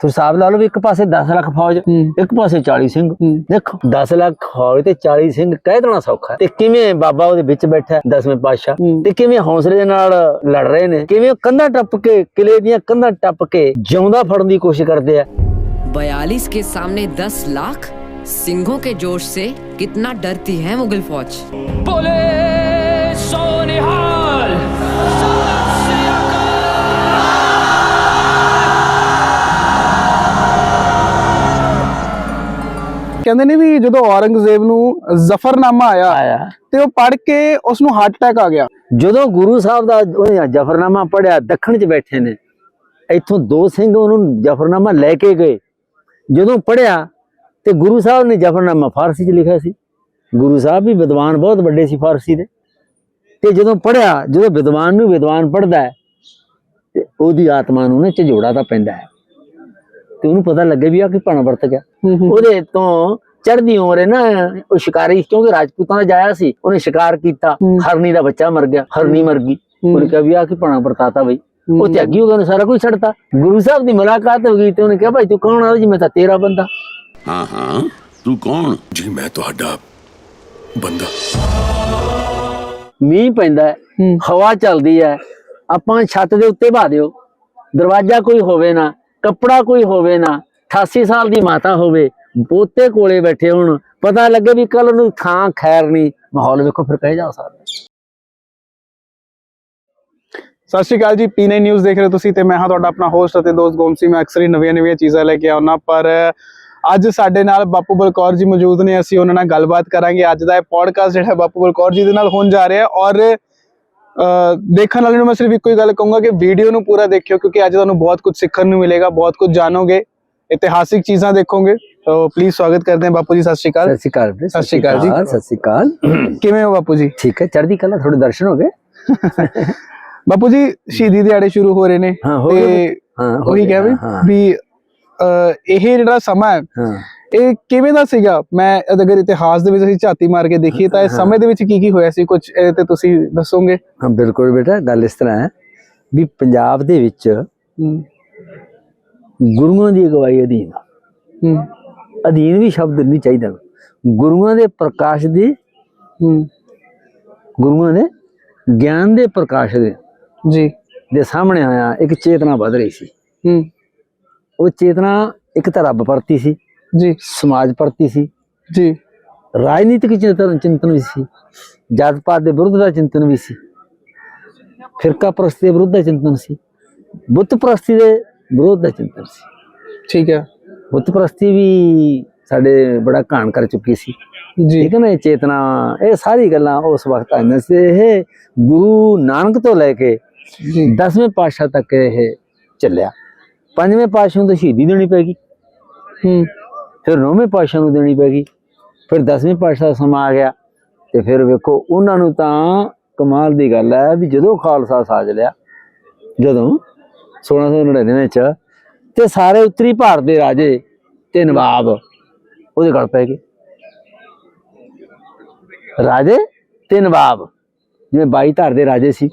ਤੁਸੀਂ ਹਿਸਾਬ ਲਾ ਲਓ ਵੀ ਇੱਕ ਪਾਸੇ 10 ਲੱਖ ਫੌਜ ਹੂੰ ਇੱਕ ਪਾਸੇ 40 ਸਿੰਘ ਹੂੰ ਦੇਖੋ 10 ਲੱਖ ਫੌਜ ਤੇ 40 ਸਿੰਘ ਕਹਿ ਦੇਣਾ ਸੌਖਾ ਹੈ। ਤੇ ਕਿਵੇਂ ਬਾਬਾ ਉਹਦੇ ਵਿੱਚ ਬੈਠਾ ਹੈ, ਦਸਵੇਂ ਪਾਤਸ਼ਾਹ ਹੂੰ। ਤੇ ਕਿਵੇਂ ਹੌਸਲੇ ਦੇ ਨਾਲ ਲੜ ਰਹੇ ਨੇ ਕਿਵੇਂ ਉਹ ਕੰਧਾਂ ਟੱਪ ਕੇ ਕਿਲੇ ਦੀਆਂ ਕੰਧਾਂ ਟੱਪ ਕੇ ਜਿਉਂਦਾ ਫੜਨ ਦੀ ਕੋਸ਼ਿਸ਼ ਕਰਦੇ ਆ बयालीस के सामने दस लाख सिंहों के जोश से कितना डरती है मुगल फौज बोले सोनिहाल ਕਹਿੰਦੇ ਨੇ ਵੀ ਜਦੋਂ ਔਰੰਗਜ਼ੇਬ ਨੂੰ ਜ਼ਫਰਨਾਮਾ ਆਇਆ ਆਇਆ। ਤੇ ਉਹ ਪੜ੍ਹ ਕੇ ਉਸ ਨੂੰ ਹਾਰਟ ਅਟੈਕ ਆ ਗਿਆ। ਜਦੋਂ ਗੁਰੂ ਸਾਹਿਬ ਦਾ ਉਹਨੇ ਜਫਰਨਾਮਾ ਪੜਿਆ ਦੱਖਣ 'ਚ ਬੈਠੇ ਨੇ ਇੱਥੋਂ ਦੋ ਸਿੰਘ ਉਹਨੂੰ ਜਫਰਨਾਮਾ ਲੈ ਕੇ ਗਏ। ਜਦੋਂ ਪੜਿਆ ਤੇ ਗੁਰੂ ਸਾਹਿਬ ਨੇ ਜਫਰਨਾਮਾ ਫਾਰਸੀ 'ਚ ਲਿਖਿਆ ਸੀ। ਗੁਰੂ ਸਾਹਿਬ ਵੀ ਵਿਦਵਾਨ ਬਹੁਤ ਵੱਡੇ ਸੀ ਫਾਰਸੀ ਦੇ। ਤੇ ਜਦੋਂ ਪੜਿਆ ਜਦੋਂ ਵਿਦਵਾਨ ਨੂੰ ਵਿਦਵਾਨ ਪੜਦਾ ਹੈ ਤੇ ਉਹਦੀ ਆਤਮਾ ਨੂੰ ਨਾ ਝਜੋੜਾ ਤਾਂ ਪੈਂਦਾ ਹੈ। ਤੇ ਉਹਨੂੰ ਪਤਾ ਲੱਗੇ ਵੀ ਆ ਕਿ ਭਾਣਾ ਵਰਤ ਗਿਆ ਉਹਦੇ ਤੋਂ ਚੜ੍ਹਦੀ ਉਮਰ ਹੈ ਨਾ ਉਹ ਸ਼ਿਕਾਰੀ ਕਿਉਂਕਿ ਰਾਜਪੂਤਾਂ ਦਾ ਜਾਇਆ ਸੀ ਉਹਨੇ ਸ਼ਿਕਾਰ ਕੀਤਾ। ਹਰਨੀ ਦਾ ਬੱਚਾ ਮਰ ਗਿਆ ਹਰਨੀ ਮਰ ਗਈ। ਉਹਨੇ ਕਿਹਾ ਵੀ ਆ ਕਿ ਭਾਣਾ ਵਰਤਾਤਾ ਬਈ। ਉਹ ਤਿਆਗੀ ਹੋ ਗਿਆ ਸਾਰਾ ਕੁਝ ਛੱਡਤਾ। ਗੁਰੂ ਸਾਹਿਬ ਦੀ ਮੁਲਾਕਾਤ ਹੋ ਗਈ ਤੇ ਉਹਨੇ ਕਿਹਾ ਭਾਈ ਤੂੰ ਕੌਣ ਆ? ਜੀ ਮੈਂ ਤਾਂ ਤੇਰਾ ਬੰਦਾ। ਹਾਂ ਹਾਂ ਤੂੰ ਕੌਣ? ਜੀ ਮੈਂ ਤੁਹਾਡਾ ਬੰਦਾ। ਮੀਂਹ ਪੈਂਦਾ। ਹਵਾ ਚੱਲਦੀ ਹੈ। ਆਪਾਂ ਛੱਤ ਦੇ ਉੱਤੇ ਬਾ ਦਿਓ। ਦਰਵਾਜ਼ਾ ਕੋਈ ਹੋਵੇ ਨਾ ਕੱਪੜਾ ਕੋਈ ਹੋਵੇ ਨਾ 88 ਸਾਲ ਦੀ ਮਾਤਾ ਹੋਵੇ, ਪੋਤੇ ਕੋਲੇ ਬੈਠੇ ਹੋਣ, ਪਤਾ ਲੱਗੇ ਵੀ ਕੱਲ ਨੂੰ ਥਾਂ ਖੈਰ ਨਹੀਂ। ਮਾਹੌਲ ਵੇਖੋ ਫਿਰ ਕਹਿ ਜਾ ਸਕਦਾ ਸਤਿ ਸ਼੍ਰੀ ਅਕਾਲ ਜੀ ਪੀ9 ਨਿਊਜ਼ ਦੇਖ ਰਹੇ ਹੋ ਤੁਸੀਂ ਤੇ ਮੈਂ ਹਾਂ ਤੁਹਾਡਾ ਆਪਣਾ ਹੋਸਟ ਅਤੇ ਦੋਸਤ ਗੋਮਸੀ ਮੈਂ ਅਕਸਰ ਹੀ ਨਵੀਆਂ ਨਵੀਆਂ ਚੀਜ਼ਾਂ ਲੈ ਕੇ ਆਉਣਾ ਪਰ ਅੱਜ ਸਾਡੇ ਨਾਲ ਬਾਪੂ ਬਲਕੌਰ ਜੀ ਮੌਜੂਦ ਨੇ, ਅਸੀਂ ਉਹਨਾਂ ਨਾਲ ਗੱਲਬਾਤ ਕਰਾਂਗੇ। ਅੱਜ ਦਾ ਇਹ ਪੋਡਕਾਸਟ ਜਿਹੜਾ ਬਾਪੂ ਬਲਕੌਰ ਜੀ ਦੇ ਨਾਲ ਹੋਣ ਜਾ ਰਿਹਾ ਹੈ ਔਰ ਦੇਖਣ ਵਾਲੇ ਨੂੰ ਮੈਂ ਸਿਰਫ ਇੱਕੋ ਹੀ ਗੱਲ ਕਹੂੰਗਾ ਕਿ ਵੀਡੀਓ ਨੂੰ ਪੂਰਾ ਦੇਖਿਓ ਕਿਉਂਕਿ ਅੱਜ ਤੁਹਾਨੂੰ ਬਹੁਤ ਕੁਝ ਸਿੱਖਣ ਨੂੰ ਮਿਲੇਗਾ ਬਹੁਤ ਕੁਝ ਜਾਣੋਗੇ ਇਤਿਹਾਸਿਕ ਚੀਜ਼ਾਂ ਦੇਖੋਗੇ। ਤਾਂ ਪਲੀਜ਼ ਸਵਾਗਤ ਕਰਦੇ ਹਾਂ ਬਾਪੂ ਜੀ ਸਤਿ ਸ਼੍ਰੀ ਅਕਾਲ। ਸਤਿ ਸ਼੍ਰੀ ਅਕਾਲ ਸਤਿ ਸ਼੍ਰੀ ਅਕਾਲ ਜੀ। ਸਤਿ ਸ਼੍ਰੀ ਅਕਾਲ। ਕਿਵੇਂ ਹੋ ਬਾਪੂ ਜੀ? ਠੀਕ ਹੈ ਚੜ੍ਹਦੀ ਕਲਾ ਥੋੜੇ ਦਰਸ਼ਨ ਹੋ ਗਏ। ਬਾਪੂ ਜੀ ਸ਼ਹੀਦੀ ਦਿਹਾੜੇ ਸ਼ੁਰੂ ਹੋ ਰਹੇ ਨੇ ਹਾਂ ਹੋ ਤੇ ਗਏ ਹਾਂ ਉਹੀ ਕਹਿ ਵੀ ਇਹ ਜਿਹੜਾ ਸਮਾਂ ਹਾਂ। ਇਹ ਕਿਵੇਂ ਦਾ ਸੀਗਾ? ਮੈਂ ਅਗਰ ਇਤਿਹਾਸ ਦੇ ਵਿੱਚ ਅਸੀਂ ਝਾਤੀ ਮਾਰ ਕੇ ਦੇਖੀਏ ਤਾਂ ਇਸ ਸਮੇਂ ਦੇ ਵਿੱਚ ਕੀ ਕੀ ਹੋਇਆ ਸੀ? ਕੁਝ ਤੇ ਤੁਸੀਂ ਦੱਸੋਗੇ? ਹਾਂ ਬਿਲਕੁਲ ਬੇਟਾ ਗੱਲ ਇਸ ਤਰ੍ਹਾਂ ਹੈ ਵੀ ਪੰਜਾਬ ਦੇ ਵਿੱਚ ਗੁਰੂਆਂ ਦੀ ਅਗਵਾਈ ਅਧੀਨ ਅਧੀਨ ਵੀ ਸ਼ਬਦ ਨਹੀਂ ਚਾਹੀਦਾ। ਗੁਰੂਆਂ ਦੇ ਪ੍ਰਕਾਸ਼ ਦੇ ਗੁਰੂਆਂ ਦੇ ਗਿਆਨ ਦੇ ਪ੍ਰਕਾਸ਼ ਦੇ ਜੀ। ਦੇ ਸਾਹਮਣੇ ਆਇਆ ਇੱਕ ਚੇਤਨਾ ਵੱਧ ਰਹੀ ਸੀ। ਹੂੰ। ਉਹ ਚੇਤਨਾ ਇੱਕ ਤਾਂ ਰੱਬ ਪ੍ਰਤੀ ਸੀ। ਜੀ। ਸਮਾਜ ਪ੍ਰਤੀ ਸੀ। ਜੀ। ਰਾਜਨੀਤਿਕ ਚਿੰਤਨ ਚਿੰਤਨ ਵੀ ਸੀ। ਜਾਤ ਪਾਤ ਦੇ ਵਿਰੁੱਧ ਦਾ ਚਿੰਤਨ ਵੀ ਸੀ। ਫਿਰਕਾ ਪ੍ਰਸਤੀ ਦੇ ਵਿਰੁੱਧ ਦਾ ਚਿੰਤਨ ਸੀ। ਬੁੱਤ ਪ੍ਰਸਤੀ ਦੇ ਵਿਰੋਧ ਦਾ ਚਿੰਤਨ ਸੀ। ਠੀਕ ਹੈ। ਬੁੱਤ ਪ੍ਰਸਤੀ ਵੀ ਸਾਡੇ ਬੜਾ ਘਾਣ ਕਰ ਚੁੱਕੀ ਸੀ। ਜੀ। ਠੀਕ ਹੈ ਨਾ ਚੇਤਨਾ ਇਹ ਸਾਰੀ ਗੱਲਾਂ ਉਸ ਵਕਤ ਆਈਆਂ ਸੀ। ਇਹ ਗੁਰੂ ਨਾਨਕ ਤੋਂ ਲੈ ਕੇ ਜੀ। 10ਵੇਂ ਪਾਤਸ਼ਾਹ ਤੱਕ ਇਹ ਚੱਲਿਆ। ਪੰਜਵੇਂ ਪਾਤਸ਼ਾਹ ਨੂੰ ਤਾਂ ਸ਼ਹੀਦੀ ਦੇਣੀ ਪੈਗੀ ਹੂੰ। ਫਿਰ ਨੌਵੇਂ ਪਾਤਸ਼ਾਹ ਨੂੰ ਦੇਣੀ ਪੈ ਗਈ। ਫਿਰ 10ਵੇਂ ਪਾਤਸ਼ਾਹ ਦਾ ਸਮਾਂ ਆ ਗਿਆ ਤੇ ਫਿਰ ਵੇਖੋ ਉਹਨਾਂ ਨੂੰ ਤਾਂ ਕਮਾਲ ਦੀ ਗੱਲ ਹੈ ਵੀ ਜਦੋਂ ਖਾਲਸਾ ਸਾਜ ਲਿਆ, ਜਦੋਂ 1699 ਚ ਤੇ ਸਾਰੇ ਉੱਤਰੀ ਭਾਰਤ ਦੇ ਰਾਜੇ ਤੇ ਨਵਾਬ ਉਹਦੇ ਗਲ ਪੈ ਗਏ। ਰਾਜੇ ਤੇ ਨਵਾਬ, ਜਿਵੇਂ ਬਾਈ ਧਾਰ ਦੇ ਰਾਜੇ ਸੀ,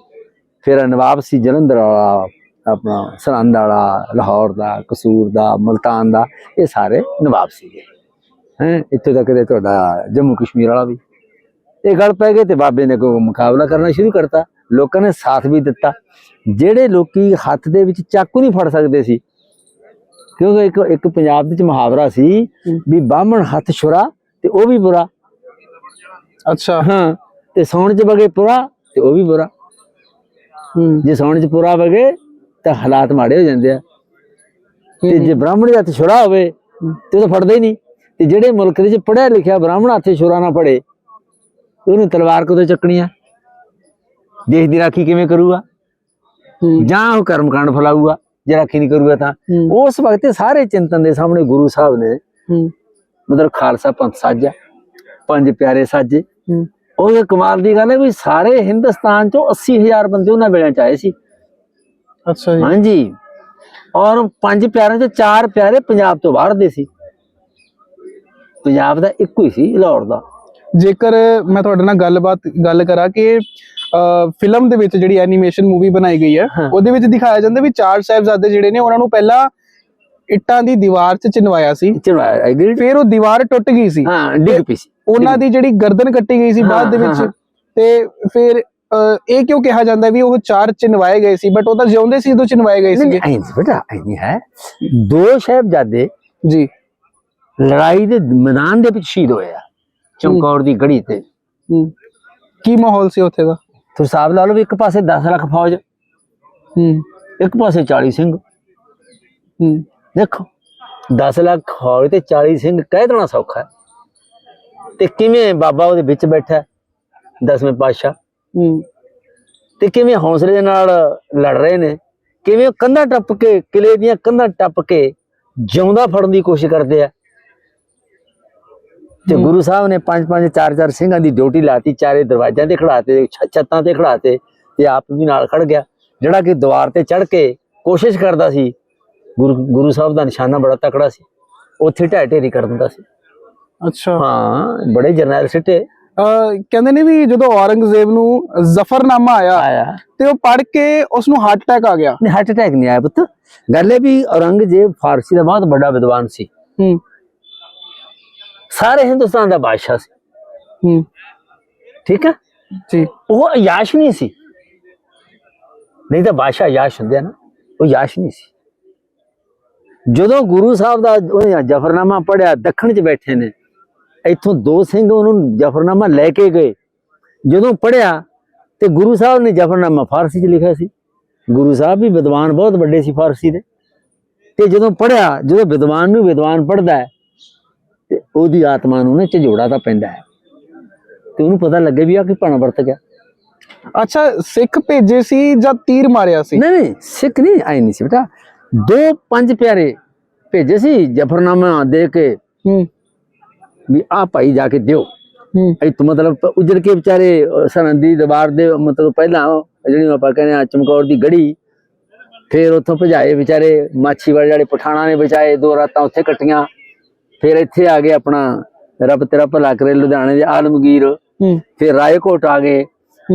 ਫਿਰ ਨਵਾਬ ਸੀ ਜਲੰਧਰ ਵਾਲਾ ਆਪਣਾ ਸਰਹੰਦ ਵਾਲਾ ਲਾਹੌਰ ਦਾ ਕਸੂਰ ਦਾ ਮਲਤਾਨ ਦਾ ਇਹ ਸਾਰੇ ਨਵਾਬ ਸੀਗੇ। ਹੈ ਇੱਥੇ ਤੱਕ ਦੇ ਤੁਹਾਡਾ ਜੰਮੂ ਕਸ਼ਮੀਰ ਵਾਲਾ ਵੀ। ਇਹ ਗੱਲ ਪੈ ਗਏ ਤੇ ਬਾਬੇ ਨੇ ਕੋਈ ਮੁਕਾਬਲਾ ਕਰਨਾ ਸ਼ੁਰੂ ਕਰਤਾ। ਲੋਕਾਂ ਨੇ ਸਾਥ ਵੀ ਦਿੱਤਾ। ਜਿਹੜੇ ਲੋਕੀ ਹੱਥ ਦੇ ਵਿੱਚ ਚਾਕੂ ਨਹੀਂ ਫੜ ਸਕਦੇ ਸੀ ਕਿਉਂਕਿ ਇੱਕ ਇੱਕ ਪੰਜਾਬ ਦੇ ਵਿੱਚ ਮੁਹਾਵਰਾ ਸੀ ਵੀ ਬਾਹਮਣ ਹੱਥ ਛੁਰਾ ਤੇ ਉਹ ਵੀ ਬੁਰਾ। ਅੱਛਾ। ਹਾਂ ਤੇ ਸੌਣ ਚ ਵਗੇ ਪੁਰਾ ਤੇ ਉਹ ਵੀ ਬੁਰਾ। ਜੇ ਸੌਣ ਚ ਪੁਰਾ ਵਗੇ ਤਾਂ ਹਾਲਾਤ ਮਾੜੇ ਹੋ ਜਾਂਦੇ ਆ। ਤੇ ਜੇ ਬ੍ਰਾਹਮਣ ਦੇ ਹੱਥ ਛੁਰਾ ਹੋਵੇ ਤੇ ਉਹ ਫੜਦਾ ਹੀ ਨਹੀਂ। ਤੇ ਜਿਹੜੇ ਮੁਲਕ ਦੇ ਵਿੱਚ ਪੜਿਆ ਲਿਖਿਆ ਬ੍ਰਾਹਮਣ ਹੱਥੇ ਛੁਰਾ ਨਾ ਪੜੇ ਉਹਨੂੰ ਤਲਵਾਰ ਕਦੋਂ ਚੱਕਣੀ ਆ? ਦੇਸ਼ ਦੀ ਰਾਖੀ ਕਿਵੇਂ ਕਰੂਗਾ? ਜਾਂ ਉਹ ਕਰਮਕਾਂਡ ਫਲਾਊਗਾ ਜੇ ਰਾਖੀ ਨਹੀਂ ਕਰੂਗਾ ਤਾਂ। ਉਸ ਵਕਤ ਸਾਰੇ ਚਿੰਤਨ ਦੇ ਸਾਹਮਣੇ ਗੁਰੂ ਸਾਹਿਬ ਨੇ ਮਤਲਬ ਖਾਲਸਾ ਪੰਥ ਸਾਜਿਆ ਪੰਜ ਪਿਆਰੇ ਸਾਜੇ। ਉਹ ਕਮਾਲ ਦੀ ਗੱਲ ਹੈ ਵੀ ਸਾਰੇ ਹਿੰਦੁਸਤਾਨ ਚੋਂ 80000 ਬੰਦੇ ਉਹਨਾਂ ਵੇਲੇ ਚ ਆਏ ਸੀ। ਅੱਛਾ ਜੀ। ਹਾਂਜੀ। ਔਰ ਪੰਜ ਪਿਆਰਿਆਂ ਚੋਂ ਚਾਰ ਪਿਆਰੇ ਪੰਜਾਬ ਤੋਂ ਬਾਹਰ ਦੇ ਸੀ। ਪੰਜਾਬ ਦਾ ਇੱਕੋ ਹੀ ਸੀ ਲਾਹੌਰ ਦਾ। ਜੇਕਰ ਮੈਂ ਤੁਹਾਡੇ ਨਾਲ ਗੱਲਬਾਤ ਗੱਲ ਕਰਾਂ ਕਿ ਫਿਲਮ ਦੇ ਵਿੱਚ ਜਿਹੜੀ ਐਨੀਮੇਸ਼ਨ ਮੂਵੀ ਬਣਾਈ ਗਈ ਹੈ। ਉਹਦੇ ਵਿੱਚ ਦਿਖਾਇਆ ਜਾਂਦਾ ਵੀ ਚਾਰ ਸਾਹਿਬਜ਼ਾਦੇ ਜਿਹੜੇ ਨੇ ਉਹਨਾਂ ਨੂੰ ਪਹਿਲਾਂ ਇੱਟਾਂ ਦੀ ਦੀਵਾਰ 'ਚ ਚਿਣਵਾਇਆ ਸੀ। ਫਿਰ ਉਹ ਦੀਵਾਰ ਟੁੱਟ ਗਈ ਸੀ। ਹਾਂ ਡਿੱਗ ਪਈ ਸੀ ਉਹਨਾਂ ਦੀ ਜਿਹੜੀ ਗਰਦਨ ਕੱਟੀ ਗਈ ਸੀ ਬਾਅਦ ਦੇ ਵਿੱਚ। ਤੇ ਫਿਰ ਇਹ ਕਿਉਂ ਕਿਹਾ ਜਾਂਦਾ ਵੀ ਉਹ ਚਾਰ ਚਿਣਵਾਏ ਗਏ ਸੀ ਬਟ ਉਹ ਤਾਂ ਜਿਉਂਦੇ ਸੀ ਜਦੋਂ ਚਿਣਵਾਏ ਗਏ ਸੀਗੇ। ਨਹੀਂ ਬੇਟਾ ਐਂ ਨਹੀਂ ਹੈ। ਦੋ ਸਾਹਿਬਜ਼ਾਦੇ ਜੀ। ਲੜਾਈ ਦੇ ਮੈਦਾਨ ਦੇ ਵਿੱਚ ਸ਼ਹੀਦ ਹੋਏ ਆ ਚਮਕੌਰ ਦੀ ਗੜੀ ਤੇ। ਕੀ ਮਾਹੌਲ ਸੀ ਉੱਥੇ ਦਾ? ਤੁਸੀਂ ਹਿਸਾਬ ਲਾ ਲਓ ਵੀ ਇੱਕ ਪਾਸੇ 10 ਲੱਖ ਫੌਜ ਹੂੰ। ਇੱਕ ਪਾਸੇ 40 ਸਿੰਘ। ਹੂੰ। ਦੇਖੋ 10 ਲੱਖ ਫੌਜ ਤੇ 40 ਸਿੰਘ ਕਹਿ ਦੇਣਾ ਸੌਖਾ। ਤੇ ਕਿਵੇਂ ਬਾਬਾ ਉਹਦੇ ਵਿੱਚ ਬੈਠਾ ਦਸਵੇਂ ਪਾਤਸ਼ਾਹ? ਹੂੰ। ਤੇ ਕਿਵੇਂ ਹੌਸਲੇ ਦੇ ਨਾਲ ਲੜ ਰਹੇ ਨੇ? ਕਿਵੇਂ ਉਹ ਕੰਧਾਂ ਟੱਪ ਕੇ ਕਿਲੇ ਦੀਆਂ ਕੰਧਾਂ ਟੱਪ ਕੇ ਜਿਉਂਦਾ ਫੜਨ ਦੀ ਕੋਸ਼ਿਸ਼ ਕਰਦੇ ਆ? ਤੇ ਗੁਰੂ ਸਾਹਿਬ ਨੇ ਪੰਜ ਪੰਜ ਚਾਰ ਚਾਰ ਸਿੰਘਾਂ ਦੀ ਡਿਊਟੀ ਲਾਤੀ ਚਾਰੇ ਦਰਵਾਜ਼ਿਆਂ ਤੇ ਖੜਾਤੇ ਛ- ਛੱਤਾਂ ਤੇ ਖੜਾਤੇ ਤੇ ਆਪ ਵੀ ਨਾਲ ਖੜ ਗਿਆ। ਜਿਹੜਾ ਕਿ ਦੀਵਾਰ ਤੇ ਚੜ ਕੇ ਕੋਸ਼ਿਸ਼ ਕਰਦਾ ਸੀ ਗੁਰੂ ਗੁਰੂ ਸਾਹਿਬ ਦਾ ਨਿਸ਼ਾਨਾ ਬੜਾ ਤਕੜਾ ਸੀ। ਉੱਥੇ ਢਹਿ ਢੇਰੀ ਕਰ ਦਿੰਦਾ ਸੀ। ਅੱਛਾ। ਹਾਂ ਬੜੇ ਜਰਨੈਲ ਸਿੱਟੇ। ਕਹਿੰਦੇ ਨੇ ਵੀ ਜਦੋਂ ਔਰੰਗਜ਼ੇਬ ਨੂੰ ਜ਼ਫਰਨਾਮਾ ਆਇਆ ਆਇਆ। ਤੇ ਉਹ ਪੜ੍ਹ ਕੇ ਉਸ ਨੂੰ ਹਾਰਟ ਅਟੈਕ ਆ ਗਿਆ। ਨਹੀਂ ਹਾਰਟ ਅਟੈਕ ਨਹੀਂ ਆਇਆ ਪੁੱਤ। ਗੱਲ ਇਹ ਵੀ ਔਰੰਗਜ਼ੇਬ ਫਾਰਸੀ ਦਾ ਬਹੁਤ ਵੱਡਾ ਵਿਦਵਾਨ ਸੀ। ਹੂੰ। ਸਾਰੇ ਹਿੰਦੁਸਤਾਨ ਦਾ ਬਾਦਸ਼ਾਹ ਸੀ। ਹੂੰ। ਠੀਕ ਹੈ? ਜੀ। ਉਹ ਅਯਾਸ਼ ਨਹੀਂ ਸੀ। ਨਹੀਂ ਤਾਂ ਬਾਦਸ਼ਾਹ ਅਯਾਸ਼ ਹੁੰਦੇ ਆ ਨਾ ਉਹ ਯਾਸ਼ ਨਹੀਂ ਸੀ। ਜਦੋਂ ਗੁਰੂ ਸਾਹਿਬ ਦਾ ਉਹਨੇ ਜਫਰਨਾਮਾ ਪੜਿਆ ਦੱਖਣ 'ਚ ਬੈਠੇ ਨੇ ਇੱਥੋਂ ਦੋ ਸਿੰਘ ਉਹਨੂੰ ਜਫਰਨਾਮਾ ਲੈ ਕੇ ਗਏ। ਜਦੋਂ ਪੜਿਆ ਤੇ ਗੁਰੂ ਸਾਹਿਬ ਨੇ ਜਫਰਨਾਮਾ ਫਾਰਸੀ 'ਚ ਲਿਖਿਆ ਸੀ। ਗੁਰੂ ਸਾਹਿਬ ਵੀ ਵਿਦਵਾਨ ਬਹੁਤ ਵੱਡੇ ਸੀ ਫਾਰਸੀ ਦੇ। ਤੇ ਜਦੋਂ ਪੜਿਆ ਜਦੋਂ ਵਿਦਵਾਨ ਨੂੰ ਵਿਦਵਾਨ ਪੜਦਾ ਹੈ ਤੇ ਉਹਦੀ ਆਤਮਾ ਨੂੰ ਨਾ ਝਜੋੜਾ ਤਾਂ ਪੈਂਦਾ ਹੈ। ਤੇ ਉਹਨੂੰ ਪਤਾ ਲੱਗੇ ਵੀ ਆ ਕਿ ਭਾਣਾ ਵਰਤ ਗਿਆ ਅੱਛਾ ਸਿੱਖ ਭੇਜੇ ਸੀ ਜਾਂ ਤੀਰ ਮਾਰਿਆ ਸੀ? ਨਹੀਂ ਨਹੀਂ ਸਿੱਖ ਨਹੀਂ ਆਈ ਨਹੀਂ ਸੀ ਬੇਟਾ। ਦੋ ਪੰਜ ਪਿਆਰੇ ਭੇਜੇ ਸੀ ਜਫਰਨਾਮਾ ਦੇ ਕੇ। ਹੂੰ। ਵੀ ਆ ਭਾਈ ਜਾ ਕੇ ਦਿਓ। ਹੂੰ। ਇਹ ਤੋਂ ਮਤਲਬ ਉਜੜ ਕੇ ਵਿਚਾਰੇ ਅਹ, ਸਰਹੰਦੀ ਦਰਬਾਰ ਦੇ ਮਤਲਬ ਪਹਿਲਾਂ ਜਿਹੜੀ ਆਪਾਂ ਕਹਿੰਦੇ ਆ ਚਮਕੌਰ ਦੀ ਗੜੀ ਫਿਰ ਉੱਥੋਂ ਭਜਾਏ ਵਿਚਾਰੇ ਮਾਛੀਵਾੜੇ ਵਾਲੇ ਪਠਾਣਾ ਨੇ ਬਚਾਏ ਦੋ ਰਾਤਾਂ ਉੱਥੇ ਕੱਟੀਆਂ। ਫਿਰ ਇੱਥੇ ਆ ਗਏ ਆਪਣਾ ਰੱਬ ਤੇਰਾ ਭਲਾ ਕਰੇ ਲੁਧਿਆਣੇ ਦੇ ਆਲਮਗੀਰ। ਫਿਰ ਰਾਏਕੋਟ ਆ ਗਏ।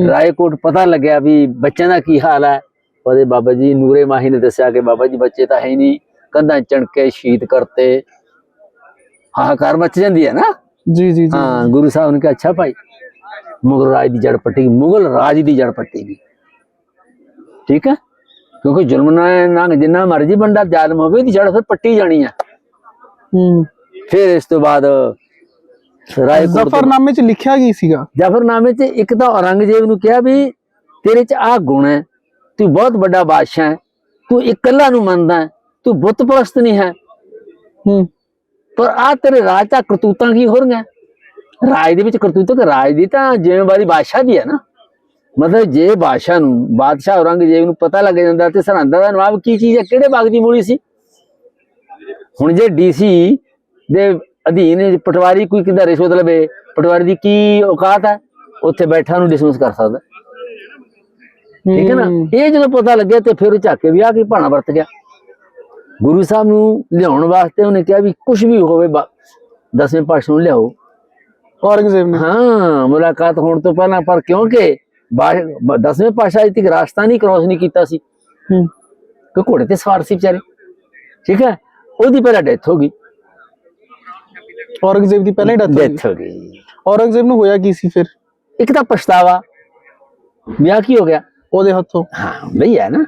ਰਾਏਕੋਟ ਪਤਾ ਲੱਗਿਆ ਵੀ ਬੱਚਿਆਂ ਦਾ ਕੀ ਹਾਲ ਹੈ। ਉਹਦੇ ਬਾਬਾ ਜੀ ਨੂਰੇ ਮਾਹੀ ਨੇ ਦੱਸਿਆ ਕਿ ਬਾਬਾ ਜੀ ਬੱਚੇ ਤਾਂ ਹੈ ਹੀ ਨਹੀਂ। ਕੰਧਾਂ ਚਣਕੇ ਸ਼ਹੀਦ ਕਰਤੇ। ਹਾਹਾਕਾਰ ਮਚ ਜਾਂਦੀ ਹੈ ਨਾ? ਜੀ ਜੀ ਜੀ। ਹਾਂ ਗੁਰੂ ਸਾਹਿਬ ਨੇ ਕਿਹਾ ਅੱਛਾ ਭਾਈ ਮੁਗਲ ਰਾਜ ਦੀ ਜੜ ਗਈ ਮੁਗਲ ਰਾਜ ਦੀ ਜੜ ਪੱਟੀ ਗਈ ਠੀਕ ਹੈ? ਕਿਉਂਕਿ ਜ਼ੁਲਮ ਨਾਲ ਨਾ ਜਿੰਨਾ ਮਰਜ਼ੀ ਬੰਦਾ ਜ਼ਾਲਮ ਹੋਵੇ ਦੀ ਜੜ ਫਿਰ ਪੱਟੀ ਜਾਣੀ ਹੂੰ। ਫਿਰ ਇਸ ਤੋਂ ਬਾਅਦ ਦੇ- ਜ਼ਫਰਨਾਮੇ 'ਚ ਲਿਖਿਆ ਕੀ ਸੀਗਾ? ਜਫਰਨਾਮੇ 'ਚ ਇੱਕ ਤਾਂ ਔਰੰਗਜ਼ੇਬ ਨੂੰ ਕਿਹਾ ਵੀ ਤੇਰੇ 'ਚ ਆਹ ਗੁਣ ਹੈ ਤੂੰ ਬਹੁਤ ਵੱਡਾ ਬਾਦਸ਼ਾਹ ਹੈ ਤੂੰ ਇਕੱਲਾ ਨੂੰ ਮੰਨਦਾ ਹੈ ਤੂੰ ਬੁੱਤ ਪ੍ਰਸਤ ਨਹੀਂ ਹੈ। ਹੂੰ। ਪਰ ਆ ਤੇਰੇ ਰਾਜ ਦਾ ਕਰਤੂਤਾਂ ਕੀ ਹੋ ਰਹੀਆਂ? ਰਾਜ ਦੇ ਵਿੱਚ ਕਰਤੂਤਾਂ ਕਿ ਰਾਜ ਦੀ ਤਾਂ ਜ਼ਿੰਮੇਵਾਰੀ ਬਾਦਸ਼ਾਹ ਦੀ ਹੈ ਨਾ। ਮਤਲਬ ਜੇ ਬਾਦਸ਼ਾਹ ਨੂੰ ਬਾਦਸ਼ਾਹ ਔਰੰਗਜ਼ੇਬ ਨੂੰ ਪਤਾ ਲੱਗ ਜਾਂਦਾ ਤੇ ਸਰਹੰਦਾਂ ਦਾ ਨਵਾਬ ਕੀ ਚੀਜ਼ ਹੈ ਕਿਹੜੇ ਬਾਗ ਦੀ ਮੂਲੀ ਸੀ? ਹੁਣ ਜੇ ਡੀਸੀ ਦੇ ਅਧੀਨ ਪਟਵਾਰੀ ਕੋਈ ਕਿੰਦਾ ਰਿਸ਼ਵਤ ਲਵੇ ਪਟਵਾਰੀ ਦੀ ਕੀ ਔਕਾਤ ਹੈ ਉੱਥੇ ਬੈਠਾ ਨੂੰ ਡਿਸਮਿਸ ਕਰ ਸਕਦਾ। ਠੀਕ ਹੈ ਨਾ। ਇਹ ਜਦੋਂ ਪਤਾ ਲੱਗਿਆ ਤੇ ਫਿਰ ਉਹ ਝਾਕੇ ਵੀ ਆ ਕੇ ਭਾਣਾ ਵਰਤ ਗਿਆ। ਗੁਰੂ ਸਾਹਿਬ ਨੂੰ ਲਿਆਉਣ ਵਾਸਤੇ ਉਹਨੇ ਕਿਹਾ ਵੀ ਕੁਝ ਵੀ ਹੋਵੇ ਦਸਵੇਂ ਪਾਤਸ਼ਾਹ ਨੂੰ ਲਿਆਓ। ਔਰੰਗਜ਼ੇਬ ਨੇ। ਹਾਂ ਮੁਲਾਕਾਤ ਹੋਣ ਤੋਂ ਪਹਿਲਾਂ ਪਰ ਕਿਉਂਕਿ ਦਸਵੇਂ ਪਾਤਸ਼ਾਹ ਅਜੇ ਤੱਕ ਰਾਸਤਾ ਨਹੀਂ ਕ੍ਰੋਸ ਨਹੀਂ ਕੀਤਾ ਸੀ। ਹੂੰ। ਕਿ ਘੋੜੇ ਤੇ ਸਵਾਰ ਸੀ ਵਿਚਾਰੇ। ਠੀਕ ਹੈ? ਉਹਦੀ ਪਹਿਲਾਂ ਡੈਥ ਹੋ ਗਈ। ਔਰੰਗਜ਼ੇਬ ਦੀ ਪਹਿਲਾਂ ਹੀ ਡੈਥ ਹੋ ਗਈ। ਔਰੰਗਜ਼ੇਬ ਨੂੰ ਹੋਇਆ ਕੀ ਸੀ ਫਿਰ? ਇੱਕ ਤਾਂ ਪਛਤਾਵਾ। ਵਿਆਹ ਕੀ ਹੋ ਗਿਆ? ਉਹਦੇ ਹੱਥੋਂ। ਹਾਂ ਬਈ ਹੈ ਨਾ।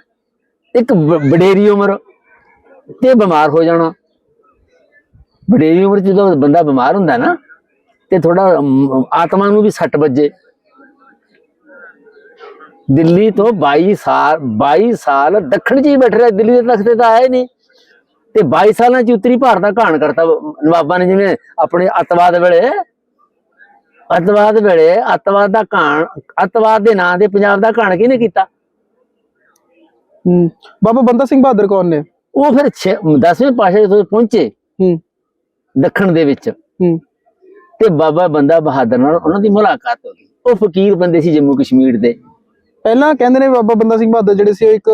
ਇੱਕ ਵਡੇਰੀ ਉਮਰ। ਤੇ ਬਿਮਾਰ ਹੋ ਜਾਣਾ। ਵਡੇਰੀ ਉਮਰ 'ਚ ਜਦੋਂ ਬੰਦਾ ਬਿਮਾਰ ਹੁੰਦਾ ਨਾ, ਤੇ ਥੋੜਾ ਆਤਮਾ ਨੂੰ ਵੀ ਸੱਟ ਵੱਜੇ। ਦਿੱਲੀ ਤੋਂ 22 ਸਾਲ 22 ਸਾਲ ਦੱਖਣ 'ਚ ਹੀ ਬੈਠ ਰਿਹਾ, ਦਿੱਲੀ ਦੇ ਤਖਤ ਤਾਂ ਆਏ ਨਹੀਂ। ਤੇ 22 ਸਾਲਾਂ 'ਚ ਉੱਤਰੀ ਭਾਰਤ ਦਾ ਘਾਣ ਕਰਤਾ ਨਵਾਬਾਂ ਨੇ, ਜਿਵੇਂ ਆਪਣੇ ਅਤਵਾਦ ਵੇਲੇ। ਅਤਵਾਦ ਵੇਲੇ ਅਤਵਾਦ ਦਾ ਘਾਣ, ਅਤਵਾਦ ਦੇ ਨਾਂ ਦੇ ਪੰਜਾਬ ਦਾ ਘਾਣ ਕਿਹਨੇ ਕੀਤਾ? ਬਾਬਾ ਬੰਦਾ ਸਿੰਘ ਬਹਾਦਰ ਕੌਣ ਨੇ। ਉਹ ਫਿਰ 10ਵੇਂ ਪਾਸ਼ਾ ਜਦੋਂ ਪਹੁੰਚੇ ਹੂੰ। ਦੱਖਣ ਦੇ ਵਿੱਚ ਹੂੰ। ਤੇ ਬਾਬਾ ਬੰਦਾ ਬਹਾਦਰ ਨਾਲ ਉਹਨਾਂ ਦੀ ਮੁਲਾਕਾਤ ਹੋ ਗਈ। ਉਹ ਫਕੀਰ ਬੰਦੇ ਸੀ ਜੰਮੂ ਕਸ਼ਮੀਰ ਦੇ। ਪਹਿਲਾਂ ਕਹਿੰਦੇ ਨੇ ਬਾਬਾ ਬੰਦਾ ਸਿੰਘ ਬਹਾਦਰ ਜਿਹੜੇ ਸੀ ਉਹ ਇੱਕ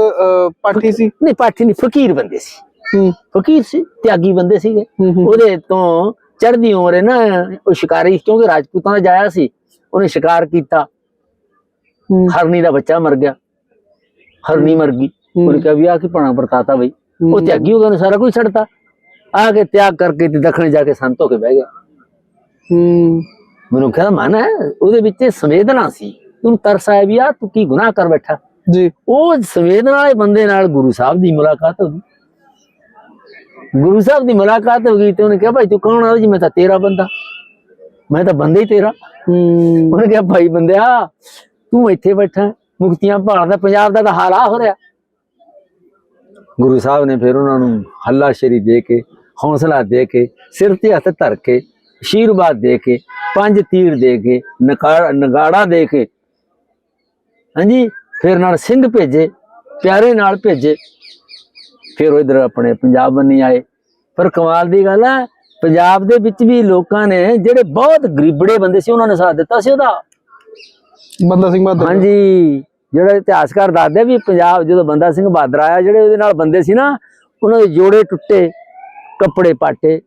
ਪਾਠੀ ਸੀ। ਨਹੀਂ ਪਾਠੀ ਨਹੀਂ ਫਕੀਰ ਬੰਦੇ ਸੀ। ਹੂੰ। ਫਕੀਰ ਸੀ ਤਿਆਗੀ ਬੰਦੇ ਸੀਗੇ। ਉਹਦੇ ਤੋਂ ਚੜ੍ਹਦੀ ਉਮਰ ਹੈ ਨਾ ਉਹ ਸ਼ਿਕਾਰੀ ਕਿਉਂਕਿ ਰਾਜਪੂਤਾਂ ਦਾ ਜਾਇਆ ਸੀ। ਉਹਨੇ ਸ਼ਿਕਾਰ ਕੀਤਾ। ਹਰਨੀ ਦਾ ਬੱਚਾ ਮਰ ਗਿਆ। ਹਰਨੀ ਮਰ ਗਈ। ਉਹਨੇ ਕਿਹਾ ਵੀ ਆ ਕੀ ਪਣਾ ਵਰਤਾਤਾ ਬਈ। ਉਹ ਤਿਆਗੀ ਹੋ ਗਿਆ ਉਹਨੇ ਸਾਰਾ ਕੁਝ ਛੱਡਤਾ। ਆ ਕੇ ਤਿਆਗ ਕਰਕੇ ਤੇ ਦੱਖਣ ਜਾ ਕੇ ਸੰਤ ਹੋ ਕੇ ਬਹਿ ਗਿਆ। ਹੂੰ। ਮੈਨੂੰ ਕਹਿੰਦਾ ਮਨ ਹੈ ਉਹਦੇ ਵਿੱਚ ਸੰਵੇਦਨਾ ਸੀ। ਤੂੰ ਤਰਸ ਆਇਆ ਵੀ ਆ ਤੂੰ ਕੀ ਗੁਨਾਹ ਕਰ ਬੈਠਾ? ਜੀ। ਉਹ ਸੰਵੇਦਨਾ ਵਾਲੇ ਬੰਦੇ ਨਾਲ ਗੁਰੂ ਸਾਹਿਬ ਦੀ ਮੁਲਾਕਾਤ ਹੋ ਗਈ। ਗੁਰੂ ਸਾਹਿਬ ਦੀ ਮੁਲਾਕਾਤ ਹੋ ਗਈ ਤੇ ਉਹਨੇ ਕਿਹਾ ਭਾਈ ਤੂੰ ਕੌਣ ਆ? ਜੀ ਮੈਂ ਤਾਂ ਤੇਰਾ ਬੰਦਾ। ਮੈਂ ਤਾਂ ਬੰਦਾ ਹੀ ਤੇਰਾ। ਉਹਨੇ ਕਿਹਾ ਭਾਈ ਬੰਦਿਆ ਤੂੰ ਇੱਥੇ ਬੈਠਾ। ਮੁਕਤੀਆਂ ਭਾਲਦਾ ਪੰਜਾਬ ਦਾ ਤਾਂ ਹਾਲ ਆ ਹੋ ਰਿਹਾ। ਗੁਰੂ ਸਾਹਿਬ ਨੇ ਫਿਰ ਉਹਨਾਂ ਨੂੰ ਹੱਲਾ ਸ਼ਰੀ ਦੇ ਕੇ ਹੌਸਲਾ ਦੇ ਕੇ ਸਿਰ ਤੇ ਹੱਥ ਧਰ ਕੇ ਅਸ਼ੀਰਵਾਦ ਦੇ ਕੇ ਪੰਜ ਤੀਰ ਦੇ ਕੇ ਨਗਾੜਾ ਦੇ ਕੇ ਹਾਂਜੀ ਫਿਰ ਨਾਲ ਸਿੰਘ ਭੇਜੇ ਪਿਆਰੇ ਨਾਲ ਭੇਜੇ। ਫਿਰ ਉਹ ਇਧਰ ਆਪਣੇ ਪੰਜਾਬ ਬੰਨੀ ਆਏ। ਪਰ ਕਮਾਲ ਦੀ ਗੱਲ ਹੈ ਪੰਜਾਬ ਦੇ ਵਿੱਚ ਵੀ ਲੋਕਾਂ ਨੇ ਜਿਹੜੇ ਬਹੁਤ ਗਰੀਬੜੇ ਬੰਦੇ ਸੀ ਉਹਨਾਂ ਨੇ ਸਾਥ ਦਿੱਤਾ ਸੀ ਉਹਦਾ। ਬੰਦਾ ਸਿੰਘ ਬਹਾਦਰ। ਹਾਂਜੀ। ਜਿਹੜਾ ਇਤਿਹਾਸਕਾਰ ਦੱਸਦੇ ਵੀ ਪੰਜਾਬ ਜਦੋਂ ਬੰਦਾ ਸਿੰਘ ਬਹਾਦਰ ਆਇਆ ਜਿਹੜੇ ਉਹਦੇ ਨਾਲ ਬੰਦੇ ਸੀ ਨਾ ਉਹਨਾਂ ਦੇ ਜੋੜੇ ਟੁੱਟੇ ਕੱਪੜੇ ਪਾਟੇ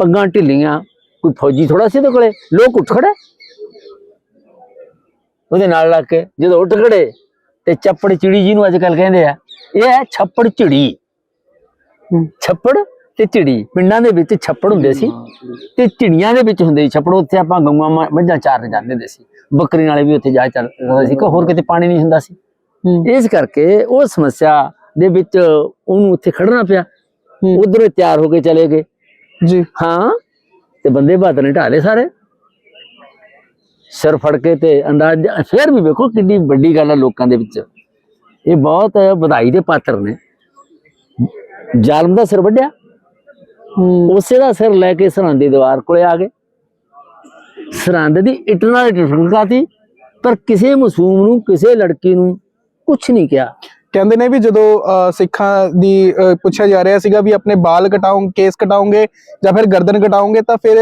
ਪੱਗਾਂ ਢਿੱਲੀਆਂ ਕੋਈ ਫੌਜੀ ਥੋੜਾ ਸੀ ਉਹਦੇ ਕੋਲੇ? ਲੋਕ ਉੱਠ ਖੜੇ ਉਹਦੇ ਨਾਲ ਲੱਗ ਕੇ ਜਦੋਂ ਉੱਠ ਖੜੇ ਤੇ ਚੱਪੜ ਚਿੜੀ ਜੀ ਨੂੰ ਅੱਜ ਕੱਲ ਕਹਿੰਦੇ ਆ ਇਹ ਹੈ ਛੱਪੜ ਚਿੜੀ। ਛੱਪੜ ਤੇ ਚਿੜੀ ਪਿੰਡਾਂ ਦੇ ਵਿੱਚ ਛੱਪੜ ਹੁੰਦੇ ਸੀ ਤੇ ਚਿੜੀਆਂ ਦੇ ਵਿੱਚ ਹੁੰਦੇ ਸੀ ਛੱਪੜ ਉੱਥੇ ਆਪਾਂ ਗਊਆਂ ਮੱਝਾਂ ਚਾਰਨ ਜਾਂਦੇ ਹੁੰਦੇ ਸੀ। ਬੱਕਰੀ ਨਾਲੇ ਵੀ ਉੱਥੇ ਜਾ ਚੱਲ ਜਾਂਦਾ ਸੀ ਕਿ ਹੋਰ ਕਿਤੇ ਪਾਣੀ ਨਹੀਂ ਹੁੰਦਾ ਸੀ। ਇਸ ਕਰਕੇ ਉਹ ਸਮੱਸਿਆ ਦੇ ਵਿੱਚ ਉਹਨੂੰ ਉੱਥੇ ਖੜਨਾ ਪਿਆ। ਉਧਰੋਂ ਤਿਆਰ ਹੋ ਕੇ ਚਲੇ ਗਏ। ਜੀ। ਹਾਂ ਤੇ ਬੰਦੇ ਬਹਾਦਰ ਨੇ ਢਾਲੇ ਸਾਰੇ। ਸਿਰ ਫੜ ਕੇ ਤੇ ਅੰਦਾਜ਼ ਫਿਰ ਵੀ ਵੇਖੋ ਕਿੰਨੀ ਵੱਡੀ ਗੱਲ ਹੈ ਲੋਕਾਂ ਦੇ ਵਿੱਚ। ਇਹ ਬਹੁਤ ਵਧਾਈ ਦੇ ਪਾਤਰ ਨੇ। ਜ਼ਾਲਮ ਦਾ ਸਿਰ ਵੱਢਿਆ। ਉਸੇ ਦਾ ਸਿਰ ਲੈ ਕੇ ਸਰਹੰਦ ਦੀ ਦੀਵਾਰ ਕੋਲੇ ਆ ਗਏ। ਸਰਹੰਦ ਦੀ ਇੱਟ ਨਾਲ ਇੱਟ ਠੁਕਰਾਤੀ ਪਰ ਕਿਸੇ ਮਾਸੂਮ ਨੂੰ ਕਿਸੇ ਲੜਕੀ ਨੂੰ ਕੁਝ ਨਹੀਂ ਕਿਹਾ। ਕਹਿੰਦੇ ਨੇ ਵੀ ਜਦੋਂ ਸਿੱਖਾਂ ਦੀ ਪੁੱਛਿਆ ਜਾ ਰਿਹਾ ਸੀਗਾ ਵੀ ਆਪਣੇ ਬਾਲ ਕਟਾਉਂ ਕੇਸ ਕਟਾਉਂਗੇ ਜਾਂ ਫਿਰ ਗਰਦਨ ਕਟਾਉਂਗੇ ਤਾਂ ਫਿਰ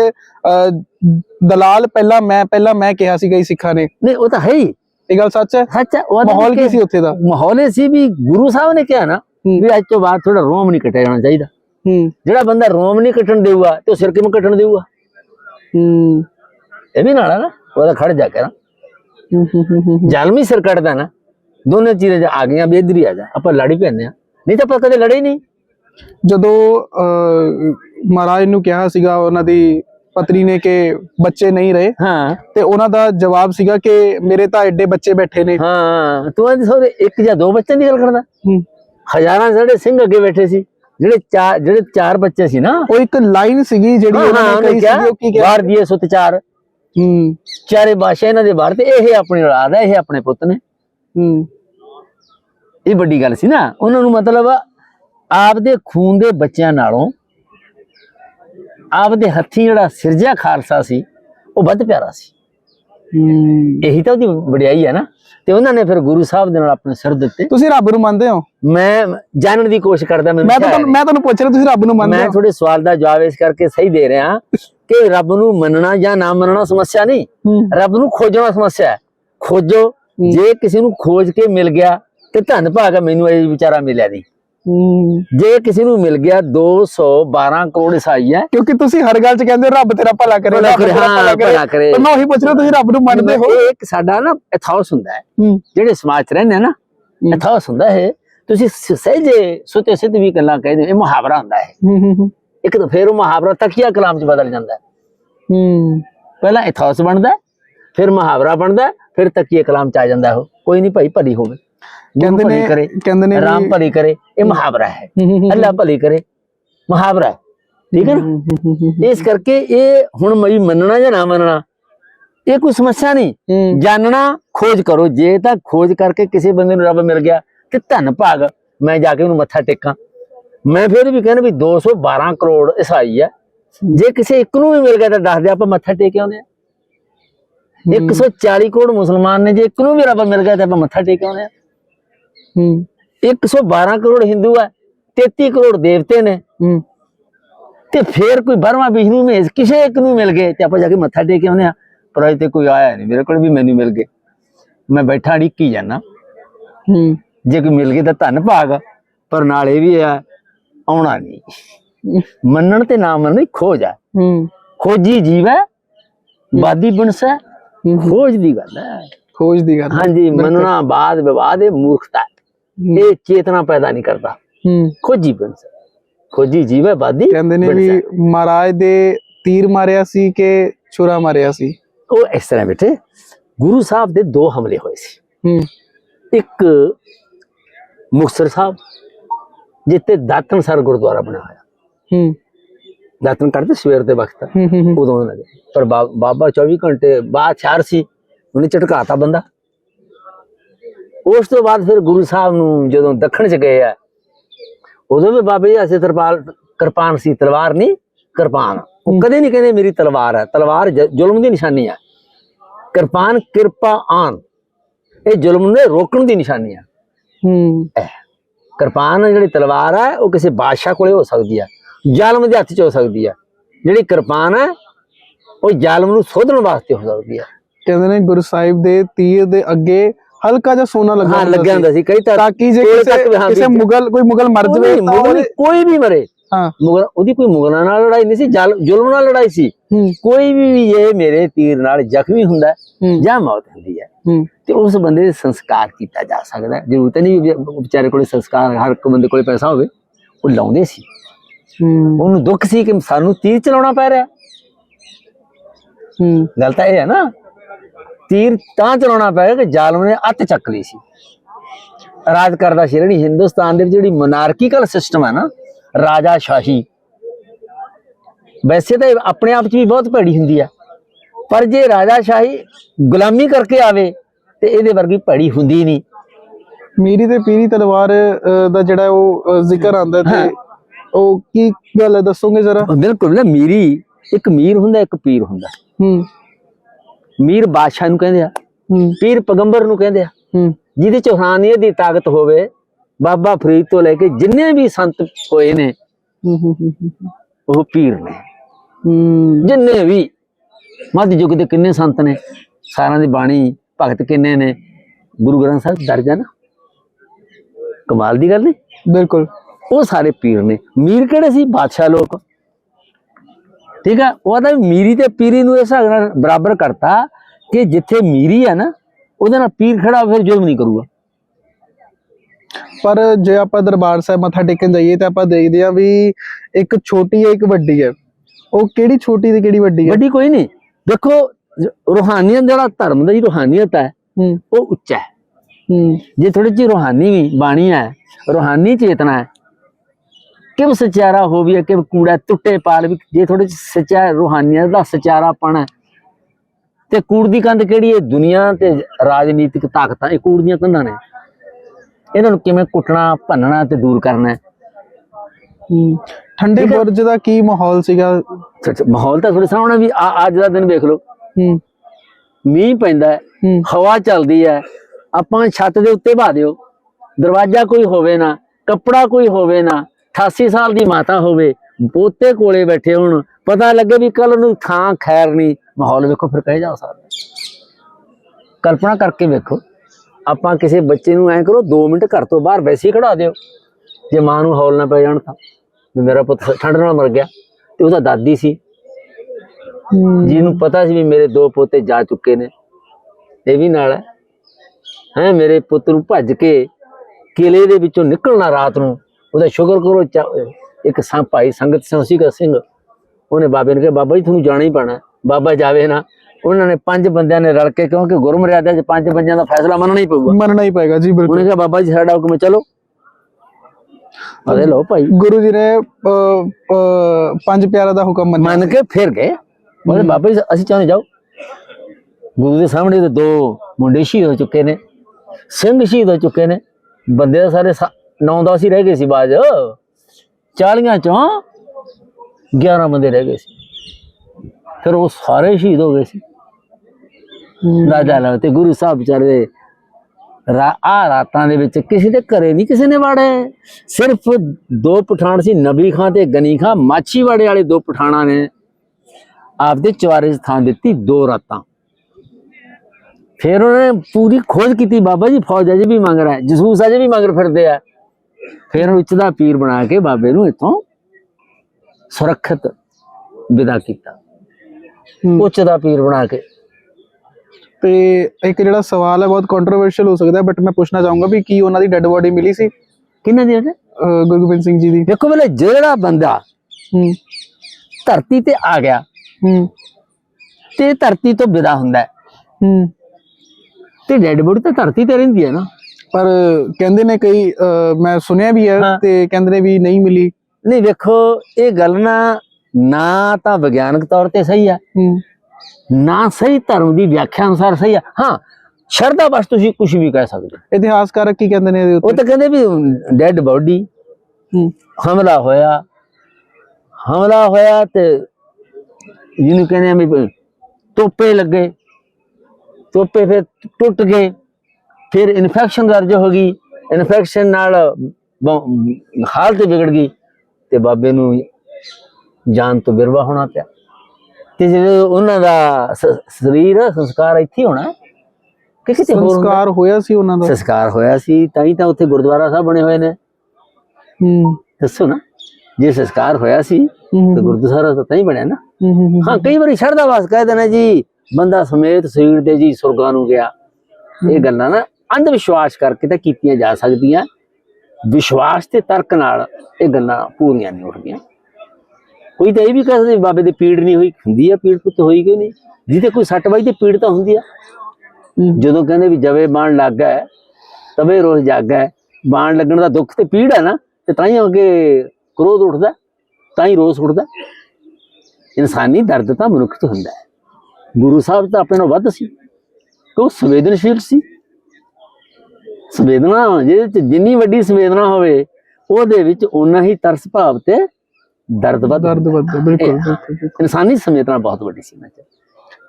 ਦਲਾਲ ਪਹਿਲਾਂ ਮੈਂ ਪਹਿਲਾਂ ਮੈਂ ਕਿਹਾ ਸੀਗਾ ਜੀ ਸਿੱਖਾਂ ਨੇ। ਨਹੀਂ ਉਹ ਤਾਂ ਹੈ ਹੀ। ਇਹ ਗੱਲ ਸੱਚ ਹੈ? ਸੱਚ ਹੈ ਉਹ ਮਾਹੌਲ ਕੀ ਸੀ ਉੱਥੇ ਦਾ? ਮਾਹੌਲ ਸੀ ਵੀ ਗੁਰੂ ਸਾਹਿਬ ਨੇ ਕਿਹਾ ਨਾ ਹੂੰ। ਵੀ ਅੱਜ ਤੋਂ ਬਾਅਦ ਥੋੜਾ ਰੋਮ ਨਹੀਂ ਕੱਟਿਆ ਜਾਣਾ ਚਾਹੀਦਾ। ਹੂੰ। ਜਿਹੜਾ ਬੰਦਾ ਰੋਮ ਨਹੀਂ ਕੱਟਣ ਦੇਊਗਾ ਤੇ ਉਹ ਸਿਰ ਕਿਵੇਂ ਕੱਟਣ ਦੇਊਗਾ? ਹੂੰ। ਇਹ ਵੀ ਨਾਲ ਨਾ ਉਹਦਾ ਖੜ ਜਾ ਕੇ ਨਾ। ਹੂੰ, ਹੂੰ, ਹੂੰ, ਹੂੰ, ਜ਼ਾਲਮੀ ਸਿਰ ਕੱਟਦਾ ਨਾ ਦੋਨੇ ਚੀਜ਼ਾਂ ਆ ਗਈਆਂ ਹੀ ਆ ਜਾ। ਆਪਾਂ ਲੜੀ ਪੈਂਦੇ ਆ ਨਹੀਂ ਤਾਂ ਆਪਾਂ ਕਦੇ ਲੜੇ ਨਹੀਂ। ਜਦੋਂ ਮਹਾਰਾਜ ਨੂੰ ਕਿਹਾ ਸੀਗਾ ਉਹਨਾਂ ਦੀ ਪਤਨੀ ਨੇ ਕਿ ਬੱਚੇ ਨਹੀਂ ਰਹੇ ਹਾਂ। ਤੇ ਉਹਨਾਂ ਦਾ ਜਵਾਬ ਸੀਗਾ ਕਿ ਮੇਰੇ ਤਾਂ ਐਡੇ ਬੱਚੇ ਬੈਠੇ ਨੇ। ਹਾਂ ਤੂੰ ਅੱਜ ਸੋਰੇ ਇੱਕ ਜਾਂ ਦੋ ਬੱਚੇ ਦੀ ਗੱਲ ਕਰਦਾ। ਹਜ਼ਾਰਾਂ ਜਿਹੜੇ ਸਿੰਘ ਅੱਗੇ ਬੈਠੇ ਸੀ। ਜਿਹੜੇ ਚਾਰ ਜਿਹੜੇ ਚਾਰ ਬੱਚੇ ਸੀ ਨਾ ਉਹ ਇੱਕ ਲਾਈਨ ਸੀਗੀ ਜਿਹੜੀ ਉਹਨਾਂ ਨੇ ਕਹੀ ਸੀਗੀ ਉਹ ਕੀ ਕਿਹਾ ਵਾਰ ਦੀਏ ਸੁਤ ਚਾਰ। ਹੂੰ। ਚਾਰੇ ਬਾਦਸ਼ਾਹ ਇਹਨਾਂ ਦੇ ਬਾਹਰ ਤੇ ਇਹ ਆਪਣੀ ਔਲਾਦ ਹੈ ਇਹ ਆਪਣੇ ਪੁੱਤ ਨੇ। ਹੂੰ। ਇਹ ਵੱਡੀ ਗੱਲ ਸੀ ਨਾ। ਉਹਨਾਂ ਨੂੰ ਮਤਲਬ ਆਪਦੇ ਖੂਨ ਦੇ ਬੱਚਿਆਂ ਨਾਲੋਂ ਆਪਦੇ ਹੱਥੀਂ ਜਿਹੜਾ ਸਿਰਜਿਆ ਖਾਲਸਾ ਸੀ ਉਹ ਵੱਧ ਪਿਆਰਾ ਸੀ। ਇਹੀ ਤਾਂ ਉਹਦੀ ਵਡਿਆਈ ਹੈ ਨਾ। ਤੇ ਉਹਨਾਂ ਨੇ ਫਿਰ ਗੁਰੂ ਸਾਹਿਬ ਦੇ ਨਾਲ ਆਪਣੇ ਸਿਰ ਦਿੱਤੇ। ਤੁਸੀਂ ਰੱਬ ਨੂੰ ਮੰਨਦੇ ਹੋ? ਮੈਂ ਜਾਣਨ ਦੀ ਕੋਸ਼ਿਸ਼ ਕਰਦਾ ਮੈਂ ਤਾਂ ਮੈਂ ਤੁਹਾਨੂੰ ਪੁੱਛ ਰਿਹਾ ਤੁਸੀਂ ਰੱਬ ਨੂੰ ਮੰਨਦੇ ਮੈਂ ਹੋ? ਤੁਹਾਡੇ ਸਵਾਲ ਦਾ ਜਵਾਬ ਇਸ ਕਰਕੇ ਸਹੀ ਦੇ ਰਿਹਾ ਕਿ ਰੱਬ ਨੂੰ ਮੰਨਣਾ ਜਾਂ ਨਾ ਮੰਨਣਾ ਸਮੱਸਿਆ ਨਹੀਂ। ਰੱਬ ਨੂੰ ਖੋਜਣਾ ਸਮੱਸਿਆ ਹੈ। ਖੋਜੋ। ਜੇ ਕਿਸੇ ਨੂੰ ਖੋਜ ਕੇ ਮਿਲ ਗਿਆ ਤੇ ਧੰਨ ਭਾਗਾ ਮੈਨੂੰ ਇਹ ਵਿਚਾਰਾ ਮਿਲਿਆ ਨਹੀਂ। ਜੇ ਕਿਸੇ ਨੂੰ ਮਿਲ ਗਿਆ 212 ਕਰੋੜ ਈਸਾਈ ਹੈ ਕਿਉਂਕਿ ਤੁਸੀਂ ਹਰ ਗੱਲ 'ਚ ਕਹਿੰਦੇ ਰੱਬ ਤੇਰਾ ਭਲਾ ਕਰੇ ਰੱਬ ਤੇਰਾ ਭਲਾ ਕਰੇ। ਪਰ ਮੈਂ ਉਹੀ ਪੁੱਛ ਰਿਹਾ ਤੁਸੀਂ ਰੱਬ ਨੂੰ ਮੰਨਦੇ ਹੋ? ਇੱਕ ਸਾਡਾ ਨਾ ਇਥਾਉਸ ਹੁੰਦਾ ਹੈ। ਜਿਹੜੇ ਸਮਾਜ ਚ ਰਹਿੰਦੇ ਆ ਨਾ ਇਥਾਉਸ ਹੁੰਦਾ ਹੈ ਤੁਸੀਂ ਸਹਿਜੇ ਸੁਤੇ ਸਿੱਧ ਵੀ ਗੱਲਾਂ ਕਹਿੰਦੇ ਇਹ ਮੁਹਾਵਰਾ ਹੁੰਦਾ ਹੈ ਇੱਕ ਤਾਂ ਫੇਰ ਉਹ ਮੁਹਾਵਰਾ ਤਕੀਆ ਕਲਾਮ ਚ ਬਦਲ ਜਾਂਦਾ ਹੈ। ਹੂੰ। ਪਹਿਲਾਂ ਇਥਾਉਸ ਬਣਦਾ ਫਿਰ ਮੁਹਾਵਰਾ ਬਣਦਾ ਫਿਰ ਤਕੀਆ ਕਲਾਮ ਚ ਆ ਜਾਂਦਾ ਹੈ ਉਹ। ਕੋਈ ਨਹੀਂ ਭਾਈ ਭਲੀ ਹੋਵੇ। ਕਹਿੰਦੇ ਨੇ ਕਰੇ ਕਹਿੰਦੇ ਨੇ ਰਾਮ ਭਲੀ ਕਰੇ ਇਹ ਮੁਹਾਵਰਾ ਹੈ। ਅੱਲਾ ਭਲੀ ਕਰੇ ਮੁਹਾਵਰਾ ਠੀਕ ਹੈ ਨਾ? ਇਸ ਕਰਕੇ ਇਹ ਹੁਣ ਮਈ ਮੰਨਣਾ ਜਾਂ ਨਾ ਮੰਨਣਾ ਇਹ ਕੋਈ ਸਮੱਸਿਆ ਨਹੀਂ। ਜਾਣਨਾ ਖੋਜ ਕਰੋ। ਜੇ ਤਾਂ ਖੋਜ ਕਰਕੇ ਕਿਸੇ ਬੰਦੇ ਨੂੰ ਰੱਬ ਮਿਲ ਗਿਆ ਤੇ ਧੰਨ ਭਾਗ ਮੈਂ ਜਾ ਕੇ ਉਹਨੂੰ ਮੱਥਾ ਟੇਕਾਂ। ਮੈਂ ਫਿਰ ਵੀ ਕਹਿੰਦਾ ਵੀ 212 ਕਰੋੜ ਈਸਾਈ ਹੈ। ਜੇ ਕਿਸੇ ਇੱਕ ਨੂੰ ਵੀ ਮਿਲ ਗਿਆ ਤਾਂ ਦੱਸ ਦੇ ਆਪਾਂ ਮੱਥਾ ਟੇਕ ਆਉਂਦੇ ਆ 140 ਕਰੋੜ ਮੁਸਲਮਾਨ ਨੇ ਜੇ ਇੱਕ ਨੂੰ ਵੀ ਰੱਬ ਮਿਲ ਗਿਆ ਤਾਂ ਆਪਾਂ ਮੱਥਾ ਟੇਕ ਆਉਂਦੇ ਆ ਹੂੰ। 112 ਕਰੋੜ ਹਿੰਦੂ ਹੈ 33 ਕਰੋੜ ਦੇਵਤੇ ਨੇ। ਹੂੰ। ਤੇ ਫੇਰ ਕੋਈ ਬਰਮਾ ਵਿਸ਼ਨੂੰ ਮੇਜ ਕਿਸੇ ਇੱਕ ਨੂੰ ਮਿਲ ਗਏ ਤੇ ਆਪਾਂ ਜਾ ਕੇ ਮੱਥਾ ਟੇਕ ਆਉਂਦੇ ਆ ਪਰ ਅਜੇ ਤੇ ਕੋਈ ਆਇਆ ਨਹੀਂ ਮੇਰੇ ਕੋਲ ਵੀ ਮੈਨੂੰ ਮਿਲ ਗਏ। ਮੈਂ ਬੈਠਾ ਢੀਕੀ ਜਾਣਾ ਹੂੰ। ਜੇ ਕੋਈ ਮਿਲ ਗਏ ਤਾਂ ਧੰਨ ਭਾਗ ਪਰ ਨਾਲ ਇਹ ਵੀ ਆ ਆਉਣਾ ਨਹੀਂ ਮੰਨਣ ਤੇ ਨਾ ਮੰਨਣ ਦੀ ਖੋਜ ਆ ਹੂੰ। ਖੋਜੀ ਜੀਵ ਹੈ ਬਾਦੀ ਬਿਨਸ ਖੋਜ ਦੀ ਗੱਲ ਹੈ। ਖੋਜ ਦੀ ਗੱਲ ਹਾਂਜੀ ਮੰਨਣਾ ਬਾਦ ਵਿਵਾਦ ਇਹ ਮੂਰਖਤਾ। ਇਹ ਚੇਤਨਾ ਪੈਦਾ ਨਹੀਂ ਕਰਦਾ। ਹੂੰ। ਖੋਜੀ ਹੈ। ਖੋਜੀ ਜੀਵੇ ਬਾਦੀ ਕਹਿੰਦੇ ਨੇ ਵੀ ਮਹਾਰਾਜ ਦੇ ਤੀਰ ਮਾਰਿਆ ਸੀ ਕਿ ਛੁਰਾ ਮਾਰਿਆ ਸੀ? ਉਹ ਇਸ ਤਰ੍ਹਾਂ ਬੇਟੇ ਗੁਰੂ ਸਾਹਿਬ ਦੇ ਦੋ ਹਮਲੇ ਹੋਏ ਸੀ। ਹੂੰ। ਇੱਕ ਮੁਕਤਸਰ ਸਾਹਿਬ ਜਿੱਥੇ ਦਾਤਨ ਸਰ ਗੁਰਦੁਆਰਾ ਬਣਿਆ ਹੋਇਆ। ਹੂੰ। ਦਾਤਨ ਕਰਦੇ ਸਵੇਰ ਦੇ ਵਕਤ। ਉਦੋਂ ਲੱਗੇ ਪਰ ਬਾਬਾ 24 ਘੰਟੇ ਬਾਅਦ ਚਾਰ ਸੀ। ਉਹਨੇ ਝਟਕਾਤਾ ਬੰਦਾ। ਉਸ ਤੋਂ ਬਾਅਦ ਫਿਰ ਗੁਰੂ ਸਾਹਿਬ ਨੂੰ ਜਦੋਂ ਦੱਖਣ ਚ ਗਏ ਆ ਉਦੋਂ ਵੀ ਬਾਬੇ ਜੀ ਐਸੇ ਤਰਪਾਲ ਕਿਰਪਾਨ ਸੀ ਤਲਵਾਰ ਨਹੀਂ ਕਿਰਪਾਨ। ਉਹ ਕਦੇ ਨਹੀਂ ਕਹਿੰਦੇ ਮੇਰੀ ਤਲਵਾਰ ਹੈ ਤਲਵਾਰ ਜ਼ੁਲਮ ਦੀ ਨਿਸ਼ਾਨੀ ਹੈ। ਕਿਰਪਾਨ ਕਿਰਪਾ ਆਨ। ਇਹ ਜ਼ੁਲਮ ਨੂੰ ਰੋਕਣ ਦੀ ਨਿਸ਼ਾਨੀ ਹੈ। ਹੂੰ। ਕਿਰਪਾਨ ਜਿਹੜੀ ਤਲਵਾਰ ਹੈ ਉਹ ਕਿਸੇ ਬਾਦਸ਼ਾਹ ਕੋਲੇ ਹੋ ਸਕਦੀ ਹੈ। ਜ਼ਾਲਮ ਦੇ ਹੱਥ 'ਚ ਹੋ ਸਕਦੀ ਹੈ। ਜਿਹੜੀ ਕਿਰਪਾਨ ਹੈ ਉਹ ਜ਼ਾਲਮ ਨੂੰ ਸੋਧਣ ਵਾਸਤੇ ਹੋ ਸਕਦੀ ਹੈ। ਕਹਿੰਦੇ ਨੇ ਗੁਰੂ ਸਾਹਿਬ ਦੇ ਤੀਰ ਦੇ ਅੱਗੇ ਹਲਕਾ ਜਿਹਾ ਸੋਨਾ ਲੱਗਾ ਹਾਂ ਲੱਗਿਆ। ਹੁੰਦਾ ਸੀ ਕਈ ਤਾਂ ਤਾਂ ਕਿ ਜੇ ਕਿਸੇ ਮੁਗਲ ਕੋਈ ਮੁਗਲ ਮਰ ਜਵੇ ਮੁਗਲ ਕੋਈ ਵੀ ਮਰੇ। ਹਾਂ। ਮੁਗਲ ਉਹਦੀ ਕੋਈ ਮੁਗਲਾਂ ਨਾਲ ਲੜਾਈ ਨਹੀਂ ਸੀ ਜ਼ਾਲ- ਜ਼ੁਲਮ ਨਾਲ ਲੜਾਈ ਸੀ। ਕੋਈ ਵੀ ਇਹ ਮੇਰੇ ਤੀਰ ਨਾਲ ਜ਼ਖਮੀ ਹੁੰਦਾ ਜਾਂ ਮੌਤ ਹੁੰਦੀ ਹੈ। ਤੇ ਉਸ ਬੰਦੇ ਦੇ ਸੰਸਕਾਰ ਕੀਤਾ ਜਾ ਸਕਦਾ ਜ਼ਰੂਰਤ ਨਹੀਂ ਵਿਚਾਰੇ ਕੋਲੇ ਸੰਸਕਾਰ ਹਰ ਇੱਕ ਬੰਦੇ ਕੋਲੇ ਪੈਸਾ ਹੋਵੇ ਉਹ ਲਾਉਂਦੇ ਸੀ। ਉਹਨੂੰ ਦੁੱਖ ਸੀ ਕਿ ਸਾਨੂੰ ਤੀਰ ਚਲਾਉਣਾ ਪੈ ਰਿਹਾ। ਹੂੰ। ਗੱਲ ਤਾਂ ਇਹ ਹੈ ਨਾ ਤੀਰ ਤਾਂ ਚਲਾਉਣਾ ਪੈ ਗਿਆ ਕਿ ਜ਼ਾਲਮ ਨੇ ਅੱਤ ਚੱਕ ਲਈ ਸੀ। ਰਾਜ ਕਰਦਾ ਸੀ ਜਿਹੜੀ ਹਿੰਦੁਸਤਾਨ ਦੇ ਵਿੱਚ ਜਿਹੜੀ ਮਨਾਰਕੀਕਲ ਸਿਸਟਮ ਹੈ ਨਾ ਰਾਜਾ ਸ਼ਾਹੀ। ਵੈਸੇ ਤਾਂ ਆਪਣੇ ਆਪ 'ਚ ਵੀ ਬਹੁਤ ਭੈੜੀ ਹੁੰਦੀ ਹੈ ਪਰ ਜੇ ਰਾਜਾ ਸ਼ਾਹੀ ਗੁਲਾਮੀ ਕਰਕੇ ਆਵੇ ਤੇ ਇਹਦੇ ਵਰਗੀ ਭੈੜੀ ਹੁੰਦੀ ਨਹੀਂ। ਮੀਰੀ ਤੇ ਪੀਰੀ ਤਲਵਾਰ ਦਾ ਜਿਹੜਾ ਉਹ ਜ਼ਿਕਰ ਆਂਦਾ ਤੇ ਉਹ ਕੀ ਗੱਲ ਦੱਸੋਗੇ ਜ਼ਰਾ? ਬਿਲਕੁਲ ਨਾ ਮੀਰੀ ਇੱਕ ਮੀਰ ਹੁੰਦਾ ਇੱਕ ਪੀਰ ਹੁੰਦਾ। ਹੂੰ। ਮੀਰ ਬਾਦਸ਼ਾਹ ਨੂੰ ਕਹਿੰਦੇ ਆ ਪੀਰ ਪੈਗੰਬਰ ਨੂੰ ਕਹਿੰਦੇ ਆ ਜਿਹਦੇ ਚ ਰੂਹਾਨੀਅਤ ਦੀ ਤਾਕਤ ਹੋਵੇ ਬਾਬਾ ਫਰੀਦ ਤੋਂ ਲੈ ਕੇ ਜਿੰਨੇ ਵੀ ਸੰਤ ਹੋਏ ਨੇ ਉਹ ਪੀਰ ਨੇ। ਜਿੰਨੇ ਵੀ ਮੱਧ ਯੁੱਗ ਦੇ ਕਿੰਨੇ ਸੰਤ ਨੇ ਸਾਰਿਆਂ ਦੀ ਬਾਣੀ ਭਗਤ ਕਿੰਨੇ ਨੇ ਗੁਰੂ ਗ੍ਰੰਥ ਸਾਹਿਬ ਦਰਜ ਹੈ ਨਾ? ਕਮਾਲ ਦੀ ਗੱਲ ਨਹੀਂ ਬਿਲਕੁਲ। ਉਹ ਸਾਰੇ ਪੀਰ ਨੇ। ਮੀਰ ਕਿਹੜੇ ਸੀ? ਬਾਦਸ਼ਾਹ ਲੋਕ। ਠੀਕ ਹੈ ਉਹ ਆਦਾ ਮੀਰੀ ਤੇ ਪੀਰੀ ਨੂੰ ਇਸ ਹਿਸਾਬ ਨਾਲ ਬਰਾਬਰ ਕਰਤਾ। ਕਿ ਜਿੱਥੇ ਮੀਰੀ ਹੈ ਨਾ ਉਹਦੇ ਨਾਲ ਪੀਰ ਖੜਾ ਫਿਰ ਜ਼ੁਲਮ ਨਹੀਂ ਕਰੂਗਾ। ਪਰ ਜੇ ਆਪਾਂ ਦਰਬਾਰ ਸਾਹਿਬ ਮੱਥਾ ਟੇਕਣ ਜਾਈਏ ਤਾਂ ਆਪਾਂ ਦੇਖਦੇ ਆ ਵੀ ਇੱਕ ਛੋਟੀ ਹੈ ਇੱਕ ਵੱਡੀ ਹੈ। ਉਹ ਕਿਹੜੀ ਛੋਟੀ ਤੇ ਕਿਹੜੀ ਵੱਡੀ ਹੈ? ਵੱਡੀ ਕੋਈ ਨਹੀਂ। ਦੇਖੋ ਜ- ਰੂਹਾਨੀਅਤ ਜਿਹੜਾ ਧਰਮ ਦਾ ਜੀ ਰੂਹਾਨੀਅਤ ਹੈ ਹੂੰ। ਉਹ ਉੱਚਾ ਹੈ। ਹੂੰ। ਜੇ ਥੋੜੀ ਜਿਹੀ ਰੂਹਾਨੀ ਵੀ ਬਾਣੀ ਹੈ ਰੂਹਾਨੀ ਚੇਤਨਾ ਹੈ ਕਿ ਸਚਾਰਾ ਹੋਵੇ ਕਿ ਕੂੜਾ ਟੁੱਟੇ ਪਾਲ ਵੀ ਜੇ ਥੋੜੇ ਸਚਾ ਰੂਹਾਨੀਅਤ ਦਾ ਸਚਾਰਾਪਣ ਹੈ ਤੇ ਕੂੜ ਦੀ ਕੰਧ ਕਿਹੜੀ ਹੈ? ਦੁਨੀਆ ਤੇ ਰਾਜਨੀਤਿਕ ਤਾਕਤਾਂ ਇਹ ਕੂੜ ਦੀਆਂ ਕੰਧਾਂ ਨੇ। ਇਹਨਾਂ ਨੂੰ ਕਿਵੇਂ ਕੁੱਟਣਾ ਭੰਨਣਾ ਤੇ ਦੂਰ ਕਰਨਾ ਠੰਡੇ। ਬੁਰਜ ਦਾ ਕੀ ਮਾਹੌਲ ਸੀਗਾ? ਮਾਹੌਲ ਤਾਂ ਤੁਹਾਡੇ ਸਾਹਮਣੇ ਵੀ ਅੱਜ ਦਾ ਦਿਨ ਵੇਖ ਲਓ। ਹੂੰ। ਮੀਂਹ ਪੈਂਦਾ ਹਵਾ ਚੱਲਦੀ ਹੈ। ਆਪਾਂ ਛੱਤ ਦੇ ਉੱਤੇ ਬਾ ਦਿਓ। ਦਰਵਾਜ਼ਾ ਕੋਈ ਹੋਵੇ ਨਾ ਕੱਪੜਾ ਕੋਈ ਹੋਵੇ ਨਾ 88 ਸਾਲ ਦੀ ਮਾਤਾ ਹੋਵੇ ਪੋਤੇ ਕੋਲੇ ਬੈਠੇ ਹੋਣ ਪਤਾ ਲੱਗੇ ਵੀ ਕੱਲ ਨੂੰ ਥਾਂ ਖੈਰ ਨਹੀਂ। ਮਾਹੌਲ ਵੇਖੋ ਫਿਰ ਕਹੇ ਜਾ ਸਕਦਾ ਕਲਪਨਾ ਕਰਕੇ ਵੇਖੋ ਆਪਾਂ ਕਿਸੇ ਬੱਚੇ ਨੂੰ ਐਂ ਕਰੋ 2 ਮਿੰਟ ਘਰ ਤੋਂ ਬਾਹਰ ਵੈਸੇ ਹੀ ਖੜਾ ਦਿਓ। ਜੇ ਮਾਂ ਨੂੰ ਹੌਲ ਨਾ ਪੈ ਜਾਣ ਤਾਂ। ਵੀ ਮੇਰਾ ਪੁੱਤ ਠੰਡ ਨਾਲ ਮਰ ਗਿਆ ਤੇ ਉਹਦਾ ਦਾਦੀ ਸੀ। ਜਿਹਨੂੰ ਪਤਾ ਸੀ ਵੀ ਮੇਰੇ ਦੋ ਪੋਤੇ ਜਾ ਚੁੱਕੇ ਨੇ। ਇਹ ਵੀ ਨਾਲ ਹੈ। ਹੈ ਮੇਰੇ ਪੁੱਤ ਨੂੰ ਭੱਜ ਕੇ ਕਿਲੇ ਦੇ ਵਿੱਚੋਂ ਨਿਕਲਣਾ ਰਾਤ ਨੂੰ। ਉਹਦਾ ਸ਼ੁਕਰ ਕਰੋ ਇੱਕ ਸਾਂ ਭਾਈ ਸੰਗਤ ਸਿੰਘ ਸੀਗਾ ਸਿੰਘ। ਉਹਨੇ ਬਾਬੇ ਨੂੰ ਕਿਹਾ ਬਾਬਾ ਜੀ ਤੁਹਾਨੂੰ ਜਾਣਾ ਹੀ ਪੈਣਾ। ਬਾਬਾ ਜਾਵੇ ਨਾ ਉਹਨਾਂ ਨੇ ਪੰਜ ਬੰਦਿਆਂ ਨੇ ਰਲ ਕੇ ਕਿਉਂਕਿ ਗੁਰਮਰਿਆਦਾ 'ਚ ਪੰਜ ਬੰਦਿਆਂ ਦਾ ਫੈਸਲਾ ਮੰਨਣਾ ਹੀ ਪਊਗਾ। ਮੰਨਣਾ ਹੀ ਪਏਗਾ ਜੀ ਉਹਨੇ ਬਿਲਕੁਲ ਕਿਹਾ ਬਾਬਾ ਜੀ ਸਾਡਾ ਹੁਕਮ ਚਲੋ। ਅਰੇ ਲਓ ਭਾਈ। ਗੁਰੂ ਜੀ ਨੇ ਪੰਜ ਪਿਆਰਾ ਦਾ ਹੁਕਮ ਮੰਨਿਆ। ਮੰਨ ਕੇ ਫਿਰ ਗਏ। ਬੋਲੇ ਬਾਬਾ ਜੀ ਅਸੀਂ ਚਾਹੁੰਦੇ ਜਾਓ। ਗੁਰੂ ਦੇ ਸਾਹਮਣੇ ਤੇ ਦੋ ਮੁੰਡੇ ਸ਼ਹੀਦ ਹੋ ਚੁੱਕੇ ਨੇ ਸਿੰਘ ਸ਼ਹੀਦ ਹੋ ਚੁੱਕੇ ਨੇ। ਬੰਦੇ ਸਾਰੇ 9-10 ਹੀ ਰਹਿ ਗਏ ਸੀ ਬਾਜ 40 ਚੋਂ 11 ਬੰਦੇ ਰਹਿ ਗਏ ਸੀ। ਫਿਰ ਉਹ ਸਾਰੇ ਸ਼ਹੀਦ ਹੋ ਗਏ ਸੀ। ਰਾਜਾ ਲਾ ਤੇ ਗੁਰੂ ਸਾਹਿਬ ਵਿਚਾਰੇ ਰਾ, ਆ ਰਾਤਾਂ ਦੇ ਵਿੱਚ ਕਿਸੇ ਦੇ ਘਰੇ ਨਹੀਂ ਕਿਸੇ ਨੇ ਵਾੜੇ ਸਿਰਫ ਦੋ ਪਠਾਨ ਸੀ, ਨਬੀ ਖਾਂ ਤੇ ਗਨੀ ਖਾਂ। ਮਾਛੀਵਾੜੇ ਵਾਲੇ ਦੋ ਪਠਾਣਾ ਨੇ ਆਪਦੇ ਚਵਾਰੇ 'ਚ ਥਾਂ ਦਿੱਤੀ ਦੋ ਰਾਤਾਂ। ਫਿਰ ਉਹਨੇ ਪੂਰੀ ਖੋਜ ਕੀਤੀ, ਬਾਬਾ ਜੀ ਫੌਜ ਅਜੇ ਵੀ ਮੰਗ ਰਿਹਾ ਹੈ, ਜਸੂਸ ਅਜੇ ਵੀ ਮੰਗ ਫਿਰਦੇ ਆ। ਫਿਰ ਉੱਚ ਦਾ ਪੀਰ ਬਣਾ ਕੇ ਬਾਬੇ ਨੂੰ ਇੱਥੋਂ ਸੁਰੱਖਿਅਤ ਵਿਦਾ ਕੀਤਾ। ਹੂੰ। ਉੱਚ ਦਾ ਪੀਰ ਬਣਾ ਕੇ। ਤੇ ਇੱਕ ਜਿਹੜਾ ਸਵਾਲ ਹੈ ਬਹੁਤ ਕੰਟਰੋਵਰਸ਼ੀਅਲ ਹੋ ਸਕਦਾ ਬਟ ਮੈਂ ਪੁੱਛਣਾ ਚਾਹੂੰਗਾ ਵੀ ਕੀ ਉਹਨਾਂ ਦੀ ਡੈੱਡ ਬੋਡੀ ਮਿਲੀ ਸੀ? ਕਿਹਨਾਂ ਦੀ ਅਹ ਗੁਰੂ ਗੋਬਿੰਦ ਸਿੰਘ ਜੀ ਦੀ। ਵੇਖੋ ਵੇਲੇ ਜਿਹੜਾ ਬੰਦਾ ਹੂੰ। ਧਰਤੀ ਤੇ ਆ ਗਿਆ ਹੂੰ। ਤੇ ਧਰਤੀ ਤੋਂ ਵਿਦਾ ਹੁੰਦਾ ਹੈ। ਹੂੰ। ਤੇ ਡੈਡ ਬੋਡੀ ਤਾਂ ਧਰਤੀ ਤੇ ਰਹਿੰਦੀ ਹੈ ਨਾ। ਪਰ ਕਹਿੰਦੇ ਨੇ ਕਈ ਅਹ, ਮੈਂ ਸੁਣਿਆ ਵੀ ਹੈ ਹਾਂ। ਤੇ ਕਹਿੰਦੇ ਨੇ ਵੀ ਨਹੀਂ ਮਿਲੀ। ਨਹੀਂ ਵੇਖੋ ਇਹ ਗੱਲ ਨਾ ਨਾ ਤਾਂ ਵਿਗਿਆਨਕ ਤੌਰ ਤੇ ਸਹੀ ਹੂੰ। ਨਾ ਸਹੀ ਧਰਮ ਦੀ ਵਿਆਖਿਆ ਅਨੁਸਾਰ ਸਹੀ ਹੈ ਹਾਂ ਸ਼ਰਧਾ ਬਸ ਤੁਸੀਂ ਕੁਝ ਵੀ ਕਹਿ ਸਕਦੇ ਹੋ। ਇਤਿਹਾਸਕਾਰ ਕੀ ਕਹਿੰਦੇ ਨੇ ਇਹਦੇ ਉਹ ਤਾਂ ਕਹਿੰਦੇ ਵੀ ਡੈਡ ਬੋਡੀ ਹਮਲਾ ਹੋਇਆ। ਹਮਲਾ ਹੋਇਆ ਤੇ ਜਿਹਨੂੰ ਕਹਿੰਦੇ ਆ ਵੀ ਤੋਪੇ ਲੱਗੇ। ਤੋਪੇ ਫਿਰ ਟੁੱਟ ਗਏ। ਫਿਰ ਇਨਫੈਕਸ਼ਨ ਦਰਜ ਹੋ ਗਈ। ਇਨਫੈਕਸ਼ਨ ਨਾਲ ਹਾਲਤ ਵਿਗੜ ਗਈ। ਤੇ ਬਾਬੇ ਨੂੰ ਜਾਨ ਤੋਂ ਬਿਰਵਾ ਹੋਣਾ ਪਿਆ। ਤੇ ਜਦੋਂ ਉਹਨਾਂ ਦਾ ਸਰੀਰ ਸੰਸਕਾਰ ਇੱਥੇ ਹੋਣਾ ਕਿ ਕਿਤੇ ਹੋਰ? ਸੰਸਕਾਰ ਹੋਇਆ ਸੀ ਉਹਨਾਂ ਦਾ? ਸੰਸਕਾਰ ਹੋਇਆ ਸੀ ਤਾਂ ਹੀ ਤਾਂ ਉੱਥੇ ਗੁਰਦੁਆਰਾ ਸਾਹਿਬ ਬਣੇ ਹੋਏ ਨੇ। ਹੂੰ। ਦੱਸੋ ਨਾ ਜੇ ਸੰਸਕਾਰ ਹੋਇਆ ਸੀ ਤਾਂ ਗੁਰਦੁਆਰਾ ਤਾਂ ਤਾਂ ਹੀ ਬਣਿਆ ਨਾ। ਹਾਂ ਕਈ ਵਾਰੀ ਸ਼ਰਧਾ ਵਾਸ ਕਹਿ ਦੇਣਾ ਜੀ ਬੰਦਾ ਸਮੇਤ ਸਰੀਰ ਦੇ ਜੀ ਸੁਰਗਾਂ ਨੂੰ ਗਿਆ। ਇਹ ਗੱਲਾਂ ਨਾ ਅੰਧ ਵਿਸ਼ਵਾਸ ਕਰਕੇ ਤਾਂ ਕੀਤੀਆਂ ਜਾ ਸਕਦੀਆਂ। ਵਿਸ਼ਵਾਸ ਤੇ ਤਰਕ ਨਾਲ ਇਹ ਗੱਲਾਂ ਪੂਰੀਆਂ ਨਹੀਂ ਉੱਠਦੀਆਂ। ਕੋਈ ਤਾਂ ਇਹ ਵੀ ਕਹਿੰਦੇ ਬਾਬੇ ਦੀ ਪੀੜ ਨਹੀਂ ਹੋਈ ਹੁੰਦੀ ਆ ਪੀੜ ਪੁੱਤ ਹੋਈ ਕਿ ਨਹੀਂ? ਜਿਹਦੇ ਕੋਈ ਸੱਟ ਵੱਜ ਤੇ ਪੀੜ ਤਾਂ ਹੁੰਦੀ ਆ। ਜਦੋਂ ਕਹਿੰਦੇ ਵੀ ਜਵੇ ਬਾਣ ਲੱਗ ਤਵੇ ਰੋਜ਼ ਜਾਗਾ ਬਾਣ ਲੱਗਣ ਦਾ ਦੁੱਖ ਤੇ ਪੀੜ ਹੈ ਨਾ ਤੇ ਤਾਂ ਹੀ ਅੱਗੇ ਕ੍ਰੋਧ ਉੱਠਦਾ ਤਾਂ ਹੀ ਰੋਸ ਉੱਠਦਾ। ਇਨਸਾਨੀ ਦਰਦ ਤਾਂ ਮਨੁੱਖ ਤੋਂ ਹੁੰਦਾ ਹੈ। ਗੁਰੂ ਸਾਹਿਬ ਤਾਂ ਆਪਣੇ ਨਾਲੋਂ ਵੱਧ ਸੀ ਕਿ ਉਹ ਸੰਵੇਦਨਸ਼ੀਲ ਸੀ? ਸੰਵੇਦਨਾ ਜਿਹਦੇ ਚ ਜਿੰਨੀ ਵੱਡੀ ਸੰਵੇਦਨਾ ਹੋਵੇ ਉਹਦੇ ਵਿੱਚ ਉਨਾ ਹੀ ਤਰਸ ਭਾਵ ਤੇ ਦਰਦ ਵੱਧ ਦਰਦ ਵੱਧ ਬਿਲਕੁਲ ਬਿਲਕੁਲ। ਇਨਸਾਨੀ ਸੰਵੇਦਨਾ ਬਹੁਤ ਵੱਡੀ ਸੀ ਚ।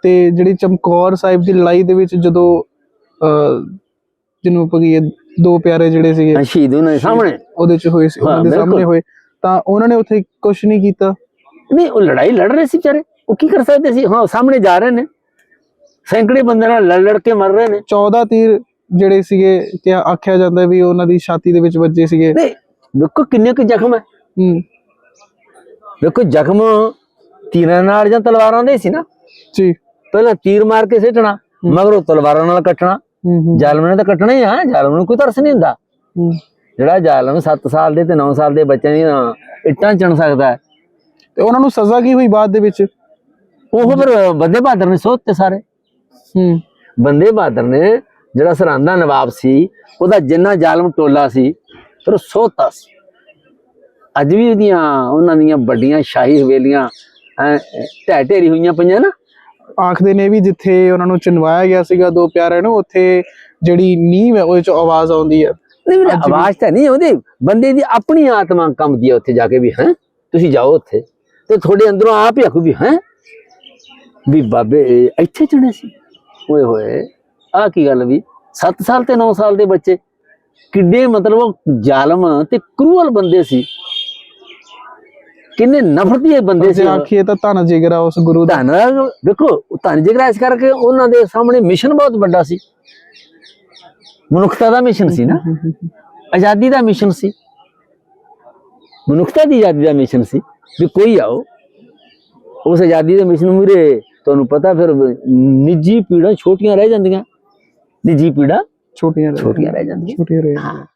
ਤੇ ਜਿਹੜੀ ਚਮਕੌਰ ਸਾਹਿਬ ਦੀ ਲੜਾਈ ਦੇ ਵਿੱਚ ਜਦੋਂ ਜਿਹਨੂੰ ਆਪਾਂ ਕਹੀਏ ਦੋ ਪਿਆਰੇ ਜਿਹੜੇ ਸੀਗੇ ਸ਼ਹੀਦ ਉਹਨਾਂ ਦੇ ਸਾਹਮਣੇ। ਉਹਦੇ ਚ ਹੋਏ ਸੀ ਉਹਨਾਂ ਦੇ ਸਾਹਮਣੇ। ਹੋਏ। ਤਾਂ ਉਹਨਾਂ ਨੇ ਉੱਥੇ ਕੁਝ ਨਹੀਂ ਕੀਤਾ। ਨਹੀਂ ਉਹ ਲੜਾਈ ਲੜ ਰਹੇ ਸੀ ਵਿਚਾਰੇ। ਉਹ ਕੀ ਕਰ ਸਕਦੇ ਸੀ? ਹਾਂ ਸਾਹਮਣੇ ਜਾ ਰਹੇ ਨੇ। ਸੈਂਕੜੇ ਬੰਦੇ ਨਾਲ ਲੜ ਲੜ ਕੇ ਮਰ ਰਹੇ ਨੇ। 14 ਤੀਰ ਜਿਹੜੇ ਸੀਗੇ ਕਿ ਆਖਿਆ ਜਾਂਦਾ ਵੀ ਉਹਨਾਂ ਦੀ ਛਾਤੀ ਦੇ ਵਿੱਚ ਵੱਜੇ ਸੀਗੇ। ਨਹੀਂ ਵੇਖੋ ਕਿੰਨੇ ਕੁ ਜ਼ਖਮ ਹੈ। ਹੂੰ। ਵੇਖੋ ਜ਼ਖਮ ਤੀਰਾਂ ਨਾਲ ਜਾਂ ਤਲਵਾਰਾਂ ਦੇ ਸੀ ਨਾ? ਜੀ। ਪਹਿਲਾਂ ਤੀਰ ਮਾਰ ਕੇ ਸਿੱਟਣਾ ਮਗਰੋਂ ਤਲਵਾਰਾਂ ਨਾਲ ਕੱਟਣਾ। ਜ਼ਾਲਮ ਨੇ ਤਾਂ ਕੱਟਣਾ ਹੀ ਆ ਜ਼ਾਲਮ ਨੂੰ ਕੋਈ ਤਰਸ ਨਹੀਂ ਹੁੰਦਾ। ਜਿਹੜਾ ਜ਼ਾਲਮ 7 ਸਾਲ ਦੇ ਤੇ 9 ਸਾਲ ਦੇ ਬੱਚਿਆਂ ਦੀਆਂ ਇੱਟਾਂ ਚਣ ਸਕਦਾ ਤੇ ਉਹਨਾਂ ਨੂੰ ਸਜ਼ਾ ਕੀ ਹੋਈ ਬਾਅਦ ਦੇ ਵਿੱਚ? ਉਹ ਫਿਰ ਬੰਦੇ ਬਹਾਦਰ ਨੇ ਸੋਧਤੇ ਸਾਰੇ। ਹੂੰ। ਬੰਦੇ ਬਹਾਦਰ ਨੇ ਜਿਹੜਾ ਸਰਹੰਦਾ ਨਵਾਬ ਸੀ ਉਹਦਾ ਜਿੰਨਾ ਜ਼ਾਲਮ ਟੋਲਾ ਸੀ ਫਿਰ ਉਹ ਸੋਧਤਾ ਸੀ। ਅੱਜ ਵੀ ਉਹਦੀਆਂ ਉਹਨਾਂ ਦੀਆਂ ਵੱਡੀਆਂ ਸ਼ਾਹੀ ਹਵੇਲੀਆਂ ਐਂ ਢਹਿ ਢੇਰੀ ਹੋਈਆਂ ਪਈਆਂ ਨਾ। ਆਖਦੇ ਨੇ ਵੀ ਜਿੱਥੇ ਉਹਨਾਂ ਨੂੰ ਚਿਨਵਾਇਆ ਗਿਆ ਸੀਗਾ ਦੋ ਪਿਆਰਿਆਂ ਨੂੰ ਉੱਥੇ ਜਿਹੜੀ ਨੀਂਹ ਹੈ ਉਹਦੇ ਚ ਆਵਾਜ਼ ਆਉਂਦੀ ਹੈ। ਨਹੀਂ ਵੀਰੇ, ਆਵਾਜ਼ ਤਾਂ ਨਹੀਂ ਆਉਂਦੀ ਬੰਦੇ ਦੀ ਆਪਣੀ ਆਤਮਾ ਕੰਬਦੀ ਹੈ ਉੱਥੇ ਜਾ ਕੇ ਵੀ ਹੈ। ਤੁਸੀਂ ਜਾਓ ਉੱਥੇ ਤੇ ਤੁਹਾਡੇ ਅੰਦਰੋਂ ਆਪ ਹੀ ਆਖੂ ਵੀ ਹੈ ਵੀ ਬਾਬੇ ਇੱਥੇ ਚੁਣੇ ਸੀ। ਓਏ ਹੋਏ ਆ ਕੀ ਗੱਲ ਵੀ 7 ਸਾਲ ਤੇ 9 ਸਾਲ ਦੇ ਬੱਚੇ ਕਿੱਡੇ ਮਤਲਬ ਉਹ ਜ਼ਾਲਮ ਤੇ ਕਰੂਅਲ ਬੰਦੇ ਸੀ। ਕਿੰਨੇ ਨਫ਼ਰਤੀ ਬੰਦੇ ਸੀ ਜੇ ਆਖੀਏ ਤਾਂ ਧੰਨ ਜਿਗਰਾ ਉਸ ਗੁਰੂ ਦਾ। ਧੰਨ ਦੇਖੋ ਧੰਨ ਜਿਗਰਾ ਇਸ ਕਰਕੇ ਉਹਨਾਂ ਦੇ ਸਾਹਮਣੇ ਮਿਸ਼ਨ ਬਹੁਤ ਵੱਡਾ ਸੀ। ਮਨੁੱਖਤਾ ਦਾ ਮਿਸ਼ਨ ਸੀ ਨਾ। ਆਜ਼ਾਦੀ ਦਾ ਮਿਸ਼ਨ ਸੀ। ਮਨੁੱਖਤਾ ਦੀ ਆਜ਼ਾਦੀ ਦਾ ਮਿਸ਼ਨ ਸੀ ਵੀ ਕੋਈ ਆਓ। ਉਸ ਆਜ਼ਾਦੀ ਦੇ ਮਿਸ਼ਨ ਮੂਰੇ ਤੁਹਾਨੂੰ ਪਤਾ ਫਿਰ ਨਿੱਜੀ ਪੀੜਾਂ ਛੋਟੀਆਂ ਰਹਿ ਜਾਂਦੀਆਂ। ਨਿੱਜੀ ਪੀੜਾਂ ਛੋਟੀਆਂ ਛੋਟੀਆਂ ਰਹਿ ਜਾਂਦੀਆਂ। ਛੋਟੀਆਂ ਰਹਿ ਜਾਂਦੀਆਂ।